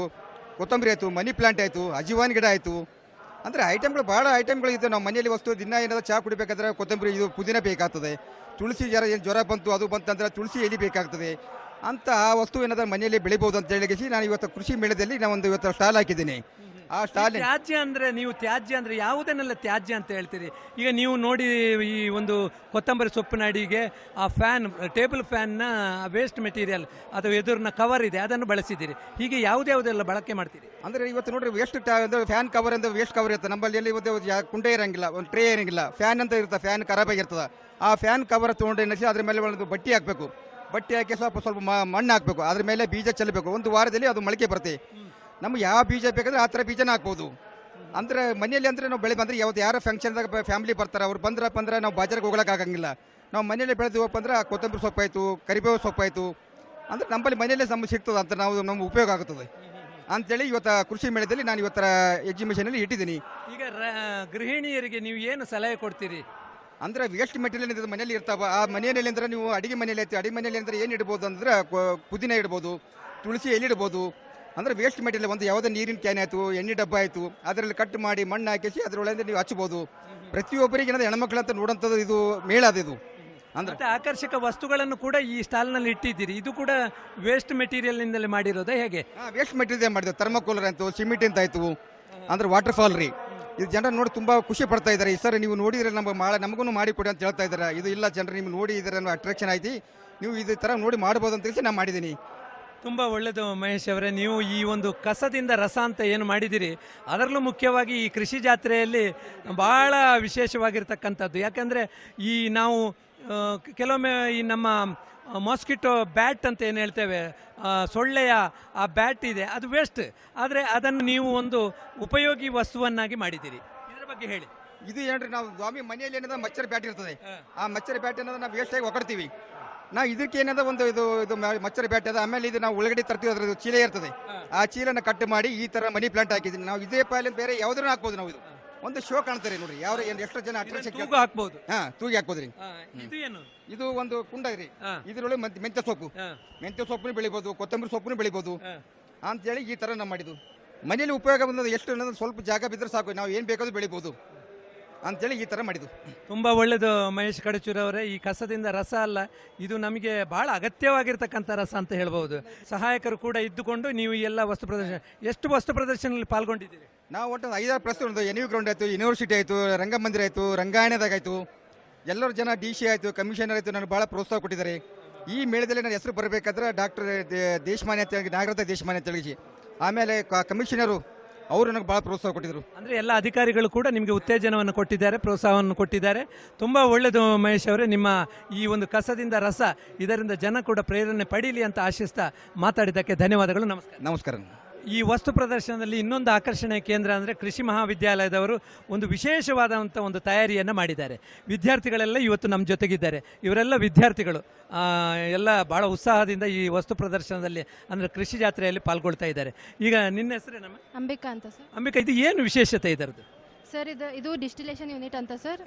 ಕೊತ್ತಂಬರಿ ಆಯಿತು ಮನಿ ಪ್ಲಾಂಟ್ ಆಯಿತು ಅಜಿವಾನ್ ಗಿಡ ಆಯಿತು. ಅಂದರೆ ಐಟಮ್ಗಳು ಭಾಳ ಐಟಮ್ಗಳು ಇದೆ ನಾವು ಮನೆಯಲ್ಲಿ ವಸ್ತು, ದಿನ ಏನಾದರೂ ಚಹಾ ಕುಡಿಬೇಕಾದ್ರೆ ಕೊತ್ತಂಬರಿ, ಇದು ಪುದೀನ ಬೇಕಾಗ್ತದೆ. ತುಳಸಿ ಜ್ವರ ಏನು ಜ್ವರ ಬಂತು, ಅದು ಬಂತಂದ್ರೆ ತುಳಸಿ ಎಲ್ಲಿ ಬೇಕಾಗ್ತದೆ. ಅಂತ ಆ ವಸ್ತು ಏನಾದರೂ ಮನೆಯಲ್ಲಿ ಬೆಳಿಬೋದು ಅಂತ ಹೇಳಿ ನಾನು ಇವತ್ತು ಕೃಷಿ ಮೇಳದಲ್ಲಿ ನಾವೊಂದು ಇವತ್ತು ಸ್ಟಾಲ್ ಹಾಕಿದ್ದೀನಿ. ಆ ತ್ಯಾಜ್ಯ ಅಂದ್ರೆ ನೀವು ತ್ಯಾಜ್ಯ ಅಂದ್ರೆ ಯಾವುದನ್ನೆಲ್ಲ ತ್ಯಾಜ್ಯ ಅಂತ ಹೇಳ್ತೀರಿ? ಈಗ ನೀವು ನೋಡಿ ಈ ಒಂದು ಕೊತ್ತಂಬರಿ ಸೊಪ್ಪಿನ ಅಡಿಗೆ ಆ ಫ್ಯಾನ್ ಟೇಬಲ್ ಫ್ಯಾನ್ನ ವೇಸ್ಟ್ ಮೆಟೀರಿಯಲ್ ಅಥವಾ ಎದುರಿನ ಕವರ್ ಇದೆ ಅದನ್ನು ಬಳಸಿದ್ದೀರಿ. ಹೀಗೆ ಯಾವುದ್ಯಾವುದೆಲ್ಲ ಬಳಕೆ ಮಾಡ್ತೀರಿ? ಅಂದ್ರೆ ಇವತ್ತು ನೋಡ್ರಿ ವೇಸ್ಟ್ ಅಂದ್ರೆ ಫ್ಯಾನ್ ಕವರ್ ಅಂತ ವೇಸ್ಟ್ ಕವರ್ ಇರುತ್ತೆ. ನಮ್ಮಲ್ಲಿ ಎಲ್ಲಿ ಇವತ್ತು ಯಾ- ಕುಂಡೆ ಇರಂಗಿಲ್ಲ ಒಂದು ಟ್ರೇ ಇರಂಗಿಲ್ಲ. ಫ್ಯಾನ್ ಅಂತ ಇರುತ್ತೆ ಫ್ಯಾನ್ ಖರಾಬ್ ಆಗಿರ್ತದೆ ಆ ಫ್ಯಾನ್ ಕವರ್ ತೊಗೊಂಡು ಏನಿಸಿ ಅದ್ರ ಮೇಲೆ ಒಂದು ಬಟ್ಟಿ ಹಾಕಬೇಕು. ಬಟ್ಟೆ ಹಾಕಿ ಸ್ವಲ್ಪ ಸ್ವಲ್ಪ ಮ- ಮಣ್ಣು ಹಾಕಬೇಕು. ಅದ್ರ ಮೇಲೆ ಬೀಜ ಚೆಲ್ಲಬೇಕು. ಒಂದು ವಾರದಲ್ಲಿ ಅದು ಮೊಳಕೆ ಬರುತ್ತೆ. ನಮ್ಗೆ ಯಾವ ಬೀಜ ಬೇಕಂದ್ರೆ ಆ ಥರ ಬೀಜನ ಹಾಕ್ಬೋದು. ಅಂದ್ರೆ ಮನೆಯಲ್ಲಿ ಅಂದ್ರೆ ನಾವು ಬೆಳೆ ಬಂದರೆ ಯಾವತ್ತು ಯಾರೋ ಫಂಕ್ಷನ್ದಾಗ ಫ್ಯಾಮಿಲಿ ಬರ್ತಾರೆ ಅವ್ರು ಬಂದ್ರಪ್ಪ ಅಂದ್ರೆ ನಾವು ಬಾಜಾರಿಗೆ ಹೋಗೋಕ್ಕಾಗಂಗಿಲ್ಲ ನಾವು ಮನೆಯಲ್ಲಿ ಬೆಳೆದಿವಪ್ಪ ಅಂದ್ರೆ ಆ ಕೊತ್ತಂಬರಿ ಸೊಪ್ಪಾಯಿತು ಕರಿಬೇವು ಸೊಪ್ಪಾಯಿತು. ಅಂದ್ರೆ ನಮ್ಮಲ್ಲಿ ಮನೆಯಲ್ಲೇ ನಮ್ಗೆ ಸಿಗ್ತದೆ ಅಂತ ನಾವು ನಮ್ಗೆ ಉಪಯೋಗ ಆಗುತ್ತದೆ ಅಂತೇಳಿ ಇವತ್ತು ಕೃಷಿ ಮೇಳದಲ್ಲಿ ನಾನು ಇವತ್ತರ ಎಕ್ಸಿಬಿಷನಲ್ಲಿ ಇಟ್ಟಿದ್ದೀನಿ. ಈಗ ಗೃಹಿಣಿಯರಿಗೆ ನೀವು ಏನು ಸಲಹೆ ಕೊಡ್ತೀರಿ? ಅಂದ್ರೆ ವೇಸ್ಟ್ ಮೆಟೀರಿಯಲ್ ಏನಿದೆ ಮನೆಯಲ್ಲಿ ಇರ್ತಾವ ಆ ಮನೆಯಲ್ಲಿ ಅಂದ್ರೆ ನೀವು ಅಡಿಗೆ ಮನೆಯಲ್ಲಿ ಐತಿ ಅಡಿಗೆ ಮನೆಯಲ್ಲಿ ಅಂದ್ರೆ ಏನು ಇಡ್ಬೋದು ಅಂದ್ರೆ ಪುದೀನ ಇಡ್ಬೋದು ತುಳಸಿ ಎಲೆ ಇಡ್ಬೋದು ಅಂದ್ರೆ ವೇಸ್ಟ್ ಮೆಟೀರಿಯಲ್ ಒಂದು ಯಾವುದೇ ನೀರಿನ ಕ್ಯಾನ್ ಆಯಿತು ಎಣ್ಣೆ ಡಬ್ಬ ಆಯಿತು ಅದರಲ್ಲಿ ಕಟ್ ಮಾಡಿ ಮಣ್ಣು ಹಾಕಿಸಿ ಅದರೊಳಗೆ ನೀವು ಹಚ್ಬೋದು. ಪ್ರತಿಯೊಬ್ಬರಿಗೆ ಹೆಣ್ಮಕ್ಳಂತ ಹೆಣ್ಮಕ್ಳು ಅಂತ ನೋಡೋಂಥದ್ದು ಇದು ಮೇಳ ಅದು ಇದು. ಅಂದ್ರೆ ಆಕರ್ಷಕ ವಸ್ತುಗಳನ್ನು ಕೂಡ ಈ ಸ್ಟಾಲ್ನಲ್ಲಿ ಇಟ್ಟಿದ್ದೀರಿ. ಇದು ಕೂಡ ವೇಸ್ಟ್ ಮೆಟೀರಿಯಲ್ನಿಂದಲೇ ಮಾಡಿರೋದೇ ಹೇಗೆ? ವೇಸ್ಟ್ ಮೆಟೀರಿಯಲ್ ಮಾಡಿದ್ವಿ ಥರ್ಮಕೋಲರ್ ಆಯಿತು ಸಿಮೆಂಟ್ ಅಂತ ಆಯಿತು ಅಂದ್ರೆ ವಾಟರ್ ಫಾಲ್ ರೀ. ಇದು ಜನರು ನೋಡಿ ತುಂಬ ಖುಷಿ ಪಡ್ತಾ ಇದ್ದಾರೆ. ಸರ್ ನೀವು ನೋಡಿದ್ರೆ ನಮ್ಮ ಮಾಡ ನಮಗೂ ಮಾಡಿ ಕೊಡಿ ಅಂತ ಹೇಳ್ತಾ ಇದ್ದಾರೆ. ಇದು ಇಲ್ಲ ಜನರು ನೀವು ನೋಡಿ ಇದರ ಅಟ್ರಾಕ್ಷನ್ ಆಯ್ತು. ನೀವು ಇದೇ ಥರ ನೋಡಿ ಮಾಡ್ಬೋದು ಅಂತ ಹೇಳಿ ನಾನು ಮಾಡಿದ್ದೀನಿ. ತುಂಬ ಒಳ್ಳೆಯದು ಮಹೇಶ್ ಅವರೇ. ನೀವು ಈ ಒಂದು ಕಸದಿಂದ ರಸ ಅಂತ ಏನು ಮಾಡಿದ್ದೀರಿ ಅದರಲ್ಲೂ ಮುಖ್ಯವಾಗಿ ಈ ಕೃಷಿ ಜಾತ್ರೆಯಲ್ಲಿ ಭಾಳ ವಿಶೇಷವಾಗಿರ್ತಕ್ಕಂಥದ್ದು. ಯಾಕಂದರೆ ಈ ನಾವು ಕೆಲವೊಮ್ಮೆ ಈ ನಮ್ಮ ಮಾಸ್ಕಿಟೋ ಬ್ಯಾಟ್ ಅಂತ ಏನು ಹೇಳ್ತೇವೆ ಸೊಳ್ಳೆಯ ಆ ಬ್ಯಾಟ್ ಇದೆ ಅದು ವೇಸ್ಟ್ ಆದರೆ ಅದನ್ನು ನೀವು ಒಂದು ಉಪಯೋಗಿ ವಸ್ತುವನ್ನಾಗಿ ಮಾಡಿದ್ದೀರಿ ಇದರ ಬಗ್ಗೆ ಹೇಳಿ. ಇದು ಏನ್ರಿ ನಾವು ಸ್ವಾಮಿ ಮನೆಯಲ್ಲಿ ಏನದ ಮಚ್ಚರ ಬ್ಯಾಟ್ ಇರ್ತದೆ. ಆ ಮಚ್ಚರ ಬ್ಯಾಟ್ ಏನದ ನಾವು ವೇಸ್ಟ್ ಆಗಿ ಒಗಡ್ತೀವಿ. ನಾವು ಇದಕ್ಕೆ ಏನದ ಒಂದು ಇದು ಇದು ಮಚ್ಚರ ಬೇಟೆ ಬ್ಯಾಟ್ ಅದ. ಆಮೇಲೆ ಇದು ನಾವು ಒಳಗಡೆ ತರ್ತೀವಿ ಅದ್ರ ಚೀಲ ಇರ್ತದೆ. ಆ ಚೀಲನ ಕಟ್ ಮಾಡಿ ಈ ತರ ಮನಿ ಪ್ಲಾಂಟ್ ಹಾಕಿದ್ದೀನಿ. ನಾವು ಇದೇ ಪಾಲಿ ಬೇರೆ ಯಾವ್ದಾರು ಹಾಕ್ಬೋದು ನಾವು ಇದು? ಒಂದು ಶೋ ಕಾಣ್ತಾರೆ ನೋಡ್ರಿ. ಯಾವ ಏನ್ ಎಷ್ಟು ಜನ ಇದನ್ನು ಅಟ್ರಾಕ್ಷನ್ ತೂಗು ಹಾಕ್ಬೋದು. ಹಾ ತೂಗಿ ಹಾಕ್ಬೋದ್ರಿ. ಆ, ಇದು ಏನು? ಇದು ಒಂದು ಕುಂಡ ರೀ ಹಾ. ಇದ್ರೊಳಗೆ ಮೆಂತ್ಯ- ಮೆಂತ್ಯ ಸೊಪ್ಪು. ಮೆಂತ್ಯ ಸೊಪ್ಪು ಬೆಳಿಬೋದು ಕೊತ್ತಂಬರಿ ಸೊಪ್ಪು ಬೆಳಿಬೋದು. ಅಂತ ಅಂತೇಳಿ ಈ ತರ ನಾವು ಮಾಡಿದ್ದು. ಮನೇಲಿ ಉಪಯೋಗ ಬಂದದ್ದು ಎಷ್ಟು ಅನ್ನೋದು ಸ್ವಲ್ಪ ಜಾಗ ಬಿದ್ದರೆ ಸಾಕು. ನಾವು ಏನು ಬೇಕಾದ್ರೂ ಬೆಳಿಬೋದು. ಅಂತೇಳಿ ಈ ಥರ ಮಾಡಿದ್ದು ತುಂಬ ಒಳ್ಳೆಯದು ಮಹೇಶ್ ಕಡಚೂರವರೇ ಈ ಕಸದಿಂದ ರಸ ಅಲ್ಲ ಇದು ನಮಗೆ ಭಾಳ ಅಗತ್ಯವಾಗಿರ್ತಕ್ಕಂಥ ರಸ ಅಂತ ಹೇಳ್ಬೋದು. ಸಹಾಯಕರು ಕೂಡ ಇದ್ದುಕೊಂಡು ನೀವು ಈ ಎಲ್ಲ ವಸ್ತು ಪ್ರದರ್ಶನ ಎಷ್ಟು ವಸ್ತು ಪ್ರದರ್ಶನದಲ್ಲಿ ಪಾಲ್ಗೊಂಡಿದ್ದೀರಿ? ನಾವು ಒಟ್ಟು ಐದಾರು ಪ್ಲಸ್ ಒಂದು ಎನ್ ಯು ಗ್ರೌಂಡ್ ಆಯಿತು ಯೂನಿವರ್ಸಿಟಿ ಆಯಿತು ರಂಗಮಂದಿರ ಆಯಿತು ರಂಗಾಯಣದಾಗಾಯಿತು ಎಲ್ಲರೂ ಜನ ಡಿ ಸಿ ಆಯಿತು ಕಮಿಷನರ್ ಆಯಿತು ನನಗೆ ಭಾಳ ಪ್ರೋತ್ಸಾಹ ಕೊಟ್ಟಿದ್ದಾರೆ. ಈ ಮೇಳದಲ್ಲಿ ನನ್ನ ಹೆಸರು ಬರಬೇಕಾದ್ರೆ ಡಾಕ್ಟರ್ ದೇಶಮಾನ್ಯ ಅಂತ ಹೇಳಿ ನಾಗರಥ ದೇಶಮಾನ್ಯ ತಿಳಿಸಿ ಆಮೇಲೆ ಕಮಿಷನರು ಅವರು ನನಗೆ ಭಾಳ ಪ್ರೋತ್ಸಾಹ ಕೊಟ್ಟಿದ್ದರು ಅಂದರೆ ಎಲ್ಲ ಅಧಿಕಾರಿಗಳು ಕೂಡ ನಿಮಗೆ ಉತ್ತೇಜನವನ್ನು ಕೊಟ್ಟಿದ್ದಾರೆ ಪ್ರೋತ್ಸಾಹವನ್ನು ಕೊಟ್ಟಿದ್ದಾರೆ. ತುಂಬ ಒಳ್ಳೆಯದು ಮಹೇಶ್ ಅವರೇ ನಿಮ್ಮ ಈ ಒಂದು ಕಸದಿಂದ ರಸ ಇದರಿಂದ ಜನ ಕೂಡ ಪ್ರೇರಣೆ ಪಡೀಲಿ ಅಂತ ಆಶಿಸ್ತಾ ಮಾತಾಡಿದ್ದಕ್ಕೆ ಧನ್ಯವಾದಗಳು ನಮಸ್ಕಾರ. ನಮಸ್ಕಾರ. ಈ ವಸ್ತು ಪ್ರದರ್ಶನದಲ್ಲಿ ಇನ್ನೊಂದು ಆಕರ್ಷಣೆ ಕೇಂದ್ರ ಅಂದರೆ ಕೃಷಿ ಮಹಾವಿದ್ಯಾಲಯದವರು ಒಂದು ವಿಶೇಷವಾದಂಥ ಒಂದು ತಯಾರಿಯನ್ನು ಮಾಡಿದ್ದಾರೆ. ವಿದ್ಯಾರ್ಥಿಗಳೆಲ್ಲ ಇವತ್ತು ನಮ್ಮ ಜೊತೆಗಿದ್ದಾರೆ. ಇವರೆಲ್ಲ ವಿದ್ಯಾರ್ಥಿಗಳು. ಎಲ್ಲ ಭಾಳ ಉತ್ಸಾಹದಿಂದ ಈ ವಸ್ತು ಪ್ರದರ್ಶನದಲ್ಲಿ ಅಂದರೆ ಕೃಷಿ ಜಾತ್ರೆಯಲ್ಲಿ ಪಾಲ್ಗೊಳ್ತಾ ಇದ್ದಾರೆ. ಈಗ ನಿನ್ನ ಹೆಸರೇ ನಮ್ಮ ಅಂಬಿಕಾ ಅಂತ ಸರ್. ಅಂಬಿಕಾ ಇದು ಏನು ವಿಶೇಷತೆ ಇದರದ್ದು? ಸರ್ ಇದು ಇದು ಡಿಸ್ಟಿಲೇಷನ್ ಯೂನಿಟ್ ಅಂತ ಸರ್.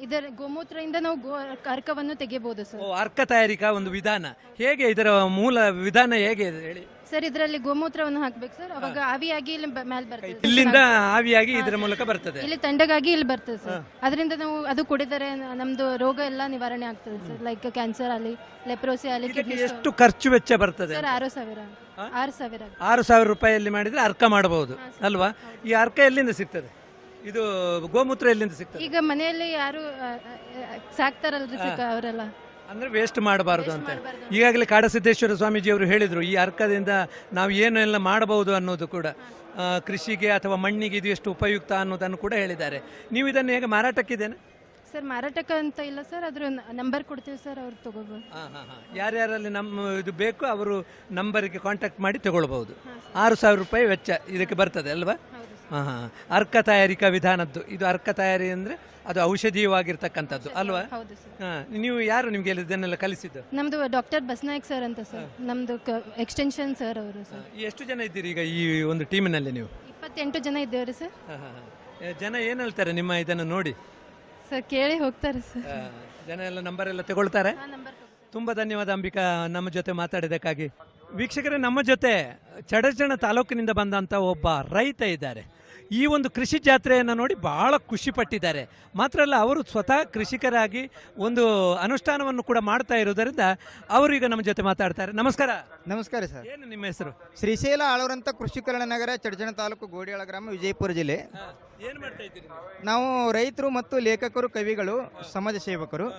ಇದರ ಗೋಮೂತ್ರದಿಂದ ನಾವು ಗೋ ಅರ್ಕವನ್ನು ತೆಗೆಯಬಹುದು ಸರ್. ಓ ಅರ್ಕ ತಯಾರಿಕಾ ಒಂದು ವಿಧಾನ? ಹೇಗೆ ಇದರ ಮೂಲ ವಿಧಾನ ಹೇಗೆ ಇದೆ ಹೇಳಿ? ಸರ್ ಇದರಲ್ಲಿ ಗೋಮೂತ್ರವನ್ನು ಹಾಕ್ಬೇಕು ಸರ್. ಅವಾಗ ಆವಿಯಾಗಿ ಇಲ್ಲಿ ಬ- ಮೇಲೆ ಬರ್ತದೆ. ಇಲ್ಲಿಂದ ಆವಿಯಾಗಿ ಇದರ ಮೂಲಕ ಬರ್ತದೆ. ಇಲ್ಲಿ ತಂಡಗಾಗಿ ಇಲ್ಲಿ ಬರ್ತದೆ ಸರ್. ಅದರಿಂದ ನಾವು ಅದು ಕುಡಿದರೆ ನ- ನಮ್ದು ರೋಗ ಎಲ್ಲ ನಿವಾರಣೆ ಆಗ್ತದೆ ಸರ್. ಲೈಕ್ ಕ್ಯಾನ್ಸರ್ ಆಗಲಿ ಲೆಪ್ರೋಸಿ ಆಗಲಿ ಇದಕ್ಕೆ ಎಷ್ಟು ಖರ್ಚು ವೆಚ್ಚ ಬರ್ತದೆ ಸರ್ ಆರು ಸಾವಿರ. ಆರು ಸಾವಿರ. ಆರು ಸಾವಿರ ರೂಪಾಯಿಯಲ್ಲಿ ಮಾಡಿದ್ರೆ ಅರ್ಕ ಮಾಡಬಹುದು ಅಲ್ವಾ? ಈ ಅರ್ಕ ಎಲ್ಲಿಂದ ಸಿಗ್ತದೆ? ಇದು ಗೋಮೂತ್ರ ಎಲ್ಲಿಂದ ಸಿಗ್ತದೆ? ಈಗ ಮನೆಯಲ್ಲಿ ಯಾರು ಆ, ಆ, ಸಾಕ್ತಾರಲ್ರಿ ಅವರೆಲ್ಲ? ಅಂದ್ರೆ ವೇಸ್ಟ್ ಮಾಡಬಾರದು ಅಂತ. ಈಗಾಗಲೇ ಕಾಡಸಿದ್ದೇಶ್ವರ ಸ್ವಾಮೀಜಿ ಅವರು ಹೇಳಿದರು ಈ ಅರ್ಕದಿಂದ ನಾವು ಏನೆಲ್ಲ ಮಾಡಬಹುದು ಅನ್ನೋದು ಕೂಡ. ಆ, ಕೃಷಿಗೆ ಅಥವಾ ಮಣ್ಣಿಗೆ ಇದು ಎಷ್ಟು ಉಪಯುಕ್ತ ಅನ್ನೋದನ್ನು ಕೂಡ ಹೇಳಿದ್ದಾರೆ. ನೀವು ಇದನ್ನು ಹೇಗೆ ಮಾರಾಟಕ್ಕಿದ್ದೇನೆ? ಸರ್ ಮಾರಾಟಕ್ಕೆ ಅಂತ ಇಲ್ಲ ಸರ್ ಅದ್ರ ನಂಬರ್ ಕೊಡ್ತೀವಿ ಸರ್ ಅವ್ರು ತಗೋಬೋದು. ಹಾಂ ಹಾಂ ಹಾಂ. ಯಾರ್ಯಾರಲ್ಲಿ ನಮ್ಮ ಇದು ಬೇಕು ಅವರು ನಂಬರಿಗೆ ಕಾಂಟ್ಯಾಕ್ಟ್ ಮಾಡಿ ತಗೊಳ್ಬಹುದು. ಆರು ಸಾವಿರ ರೂಪಾಯಿ ವೆಚ್ಚ ಇದಕ್ಕೆ ಬರ್ತದೆ ಅಲ್ವಾ? ಹಾಂ ಹಾಂ ಅರ್ಕ ತಯಾರಿಕಾ ವಿಧಾನದ್ದು. ಇದು ಅರ್ಕ ತಯಾರಿ ಅಂದರೆ ಅದು ಔಷಧೀಯವಾಗಿರ್ತಕ್ಕಂಥದ್ದು ಅಲ್ವಾ? ಹೌದು ಸರ್. ಹಾಂ ನೀವು ಯಾರು ನಿಮಗೆ ಇದನ್ನೆಲ್ಲ ಕಲಿಸಿದ್ದು? ನಮ್ದು ಡಾಕ್ಟರ್ ಬಸ್ನಾಯಕ್ ಸರ್ ಅಂತ ಸರ್. ನಮ್ದು ಎಕ್ಸ್ಟೆನ್ಷನ್ ಸರ್ ಅವರು ಸರ್. ಎಷ್ಟು ಜನ ಇದ್ದೀರಿ ಈಗ ಈ ಒಂದು ಟೀಮಿನಲ್ಲಿ ನೀವು? ಇಪ್ಪತ್ತೆಂಟು ಜನ ಇದ್ದೇವ್ರಿ ಸರ್. ಜನ ಏನು ಹೇಳ್ತಾರೆ ನಿಮ್ಮ ಇದನ್ನು ನೋಡಿ? ಸರ್ ಕೇಳಿ ಹೋಗ್ತಾರೆ ಸರ್. ಜನ ಎಲ್ಲ ನಂಬರ್ ಎಲ್ಲ ತಗೊಳ್ತಾರೆ. ತುಂಬ ಧನ್ಯವಾದ ಅಂಬಿಕಾ ನಮ್ಮ ಜೊತೆ ಮಾತಾಡಿದ್ದಕ್ಕಾಗಿ. ವೀಕ್ಷಕರೇ ನಮ್ಮ ಜೊತೆ ಚಡಚಣ ತಾಲೂಕಿನಿಂದ ಬಂದಂಥ ಒಬ್ಬ ರೈತ ಇದ್ದಾರೆ. ಈ ಒಂದು ಕೃಷಿ ಜಾತ್ರೆಯನ್ನು ನೋಡಿ ಬಹಳ ಖುಷಿ ಪಟ್ಟಿದ್ದಾರೆ. ಮಾತ್ರ ಅಲ್ಲ ಅವರು ಸ್ವತಃ ಕೃಷಿಕರಾಗಿ ಒಂದು ಅನುಷ್ಠಾನವನ್ನು ಕೂಡ ಮಾಡ್ತಾ ಇರೋದರಿಂದ ಅವರು ಈಗ ನಮ್ಮ ಜೊತೆ ಮಾತಾಡ್ತಾರೆ. ನಮಸ್ಕಾರ. ನಮಸ್ಕಾರ ಸರ್. ಏನು ನಿಮ್ಮ ಹೆಸರು? ಶ್ರೀಶೈಲ ಆಳವರಂತ ಕೃಷಿಕರಣ ನಗರ ಚಡ್ಜನ ತಾಲೂಕು ಗೋಡಿಯಾಳ ಗ್ರಾಮ ವಿಜಯಪುರ ಜಿಲ್ಲೆ. ಏನು ಮಾಡ್ತಾ ಇದ್ದೀರಿ ನಾವು? ರೈತರು ಮತ್ತು ಲೇಖಕರು ಕವಿಗಳು ಸಮಾಜ ಸೇವಕರು.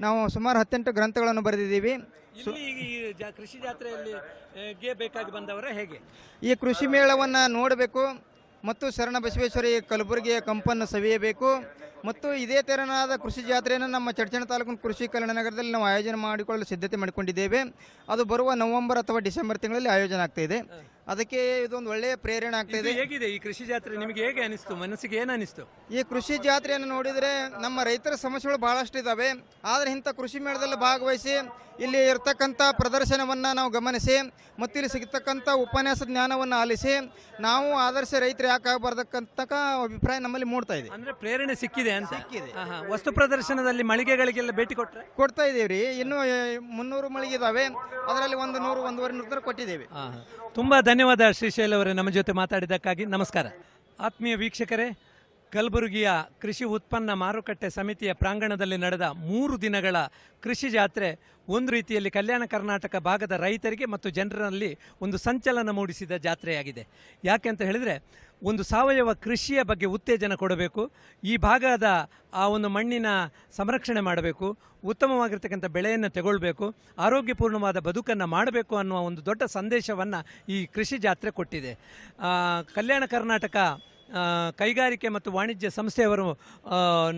ನಾವು ಸುಮಾರು ಹತ್ತೆಂಟು ಗ್ರಂಥಗಳನ್ನು ಬರೆದಿದ್ದೀವಿ. ಇಲ್ಲಿ ಈ ಜಾ- ಕೃಷಿ ಜಾತ್ರೆಯಲ್ಲಿ ಬೇಕಾಗಿ ಬಂದವರ ಹೇಗೆ? ಈ ಕೃಷಿ ಮೇಳವನ್ನು ನೋಡಬೇಕು. ಮತ್ತು ಶರಣ ಬಸವೇಶ್ವರಿ ಕಲಬುರಗಿಯ ಕಂಪನ್ನು ಸವಿಯಬೇಕು. ಮತ್ತು ಇದೇ ತೆರನಾದ ಕೃಷಿ ಜಾತ್ರೆಯನ್ನು ನಮ್ಮ ಚಡ್ಚಣ ತಾಲೂಕಿನ ಕೃಷಿ ಕಲ್ಯಾಣ ನಗರದಲ್ಲಿ ನಾವು ಆಯೋಜನೆ ಮಾಡಿಕೊಳ್ಳಲು ಸಿದ್ಧತೆ ಮಾಡಿಕೊಂಡಿದ್ದೇವೆ. ಅದು ಬರುವ ನವೆಂಬರ್ ಅಥವಾ ಡಿಸೆಂಬರ್ ತಿಂಗಳಲ್ಲಿ ಆಯೋಜನೆ ಆಗ್ತಾ ಇದೆ. ಅದಕ್ಕೆ ಇದೊಂದು ಒಳ್ಳೆಯ ಪ್ರೇರಣೆ ಆಗ್ತಾ ಇದೆ ಹೇಗಿದೆ? ಈ ಕೃಷಿ ಜಾತ್ರೆ ನಿಮಗೆ ಹೇಗೆ ಅನಿಸ್ತು? ಮನಸ್ಸಿಗೆ ಏನು ಅನಿಸ್ತು? ಈ ಕೃಷಿ ಜಾತ್ರೆಯನ್ನು ನೋಡಿದರೆ ನಮ್ಮ ರೈತರ ಸಮಸ್ಯೆಗಳು ಬಹಳಷ್ಟು ಇದ್ದಾವೆ ಆದರೆ ಇಂಥ ಕೃಷಿ ಮೇಳದಲ್ಲಿ ಭಾಗವಹಿಸಿ ಇಲ್ಲಿ ಇರತಕ್ಕಂಥ ಪ್ರದರ್ಶನವನ್ನು ನಾವು ಗಮನಿಸಿ ಮತ್ತು ಇಲ್ಲಿ ಸಿಗ್ತಕ್ಕಂಥ ಉಪನ್ಯಾಸ ಜ್ಞಾನವನ್ನು ಆಲಿಸಿ ನಾವು ಆದರ್ಶ ರೈತರು ಯಾಕೆ ಆಗಬಾರ್ದಕ್ಕಂತ ಅಭಿಪ್ರಾಯ ನಮ್ಮಲ್ಲಿ ಮೂಡ್ತಾ ಇದೆ. ಅಂದರೆ ಪ್ರೇರಣೆ ಸಿಕ್ಕಿದೆ ಅಂತ. ಸಿಕ್ಕಿದೆ. ವಸ್ತು ಪ್ರದರ್ಶನದಲ್ಲಿ ಮಳಿಗೆಗಳಿಗೆಲ್ಲ ಭೇಟಿ ಕೊಟ್ಟರೆ ಕೊಡ್ತಾ ಇದೀವಿ ರೀ ಇನ್ನು ಮುನ್ನೂರು ಮಳಿಗೆ ಇದಾವೆ ಅದರಲ್ಲಿ ಒಂದು ನೂರು ಒಂದೂವರೆ ನೂರು ಕೊಟ್ಟಿದ್ದೇವೆ. ತುಂಬಾ ಧನ್ಯವಾದ ಶ್ರೀಶೈಲ್ ಅವರೇ ನಮ್ಮ ಜೊತೆ ಮಾತಾಡಿದ್ದಕ್ಕಾಗಿ. ನಮಸ್ಕಾರ. ಆತ್ಮೀಯ ವೀಕ್ಷಕರೇ ಕಲಬುರಗಿಯ ಕೃಷಿ ಉತ್ಪನ್ನ ಮಾರುಕಟ್ಟೆ ಸಮಿತಿಯ ಪ್ರಾಂಗಣದಲ್ಲಿ ನಡೆದ ಮೂರು ದಿನಗಳ ಕೃಷಿ ಜಾತ್ರೆ ಒಂದು ರೀತಿಯಲ್ಲಿ ಕಲ್ಯಾಣ ಕರ್ನಾಟಕ ಭಾಗದ ರೈತರಿಗೆ ಮತ್ತು ಜನರಲ್ಲಿ ಒಂದು ಸಂಚಲನ ಮೂಡಿಸಿದ ಜಾತ್ರೆಯಾಗಿದೆ. ಯಾಕೆ ಅಂತ ಹೇಳಿದರೆ, ಒಂದು ಸಾವಯವ ಕೃಷಿಯ ಬಗ್ಗೆ ಉತ್ತೇಜನ ಕೊಡಬೇಕು, ಈ ಭಾಗದ ಆ ಒಂದು ಮಣ್ಣಿನ ಸಂರಕ್ಷಣೆ ಮಾಡಬೇಕು, ಉತ್ತಮವಾಗಿರ್ತಕ್ಕಂಥ ಬೆಳೆಯನ್ನು ತಗೊಳ್ಬೇಕು, ಆರೋಗ್ಯಪೂರ್ಣವಾದ ಬದುಕನ್ನು ಮಾಡಬೇಕು ಅನ್ನುವ ಒಂದು ದೊಡ್ಡ ಸಂದೇಶವನ್ನು ಈ ಕೃಷಿ ಜಾತ್ರೆ ಕೊಟ್ಟಿದೆ. ಕಲ್ಯಾಣ ಕರ್ನಾಟಕ ಕೈಗಾರಿಕೆ ಮತ್ತು ವಾಣಿಜ್ಯ ಸಂಸ್ಥೆಯವರು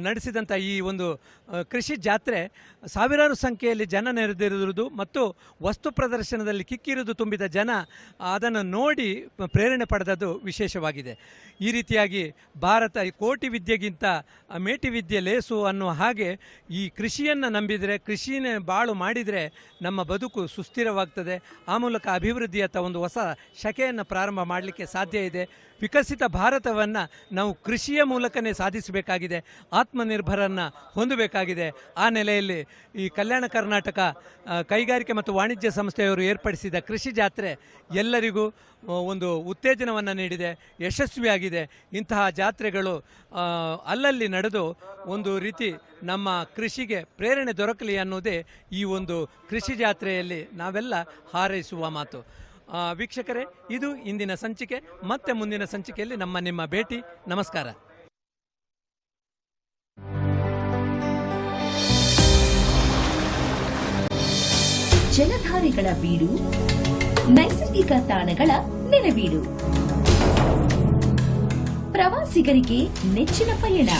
ನಡೆಸಿದಂಥ ಈ ಒಂದು ಕೃಷಿ ಜಾತ್ರೆ ಸಾವಿರಾರು ಸಂಖ್ಯೆಯಲ್ಲಿ ಜನ ನೆರೆದಿರುವುದು ಮತ್ತು ವಸ್ತು ಪ್ರದರ್ಶನದಲ್ಲಿ ಕಿಕ್ಕಿರುವುದು ತುಂಬಿದ ಜನ ಅದನ್ನು ನೋಡಿ ಪ್ರೇರಣೆ ಪಡೆದದ್ದು ವಿಶೇಷವಾಗಿದೆ. ಈ ರೀತಿಯಾಗಿ ಭಾರತ ಕೋಟಿ ವಿದ್ಯೆಗಿಂತ ಮೇಟಿ ವಿದ್ಯೆ ಲೇಸು ಅನ್ನುವ ಹಾಗೆ ಈ ಕೃಷಿಯನ್ನು ನಂಬಿದರೆ, ಕೃಷಿನೇ ಬಾಳು ಮಾಡಿದರೆ ನಮ್ಮ ಬದುಕು ಸುಸ್ಥಿರವಾಗ್ತದೆ. ಆ ಮೂಲಕ ಅಭಿವೃದ್ಧಿಯತ್ತ ಒಂದು ಹೊಸ ಶಕೆಯನ್ನು ಪ್ರಾರಂಭ ಮಾಡಲಿಕ್ಕೆ ಸಾಧ್ಯ ಇದೆ. ವಿಕಸಿತ ಭಾರತವನ್ನು ನಾವು ಕೃಷಿಯ ಮೂಲಕನೇ ಸಾಧಿಸಬೇಕಾಗಿದೆ, ಆತ್ಮನಿರ್ಭರನ್ನು ಹೊಂದಬೇಕಾಗಿದೆ. ಆ ನೆಲೆಯಲ್ಲಿ ಈ ಕಲ್ಯಾಣ ಕರ್ನಾಟಕ ಕೈಗಾರಿಕೆ ಮತ್ತು ವಾಣಿಜ್ಯ ಸಂಸ್ಥೆಯವರು ಏರ್ಪಡಿಸಿದ ಕೃಷಿ ಜಾತ್ರೆ ಎಲ್ಲರಿಗೂ ಒಂದು ಉತ್ತೇಜನವನ್ನು ನೀಡಿದೆ, ಯಶಸ್ವಿಯಾಗಿದೆ. ಇಂತಹ ಜಾತ್ರೆಗಳು ಅಲ್ಲಲ್ಲಿ ನಡೆದು ಒಂದು ರೀತಿ ನಮ್ಮ ಕೃಷಿಗೆ ಪ್ರೇರಣೆ ದೊರಕಲಿ ಅನ್ನೋದೇ ಈ ಒಂದು ಕೃಷಿ ಜಾತ್ರೆಯಲ್ಲಿ ನಾವೆಲ್ಲ ಹಾರೈಸುವ ಮಾತು. ವೀಕ್ಷಕರೇ, ಇದು ಇಂದಿನ ಸಂಚಿಕೆ, ಮತ್ತೆ ಮುಂದಿನ ಸಂಚಿಕೆಯಲ್ಲಿ ನಮ್ಮ ನಿಮ್ಮ ಭೇಟಿ. ನಮಸ್ಕಾರ. ಜಲಧಾರೆಗಳ ಬೀಡು, ನೈಸರ್ಗಿಕ ತಾಣಗಳ ನೆಲವೀಡು ಪ್ರವಾಸಿಗರಿಗೆ ನೆಚ್ಚಿನ ಪಯಣ.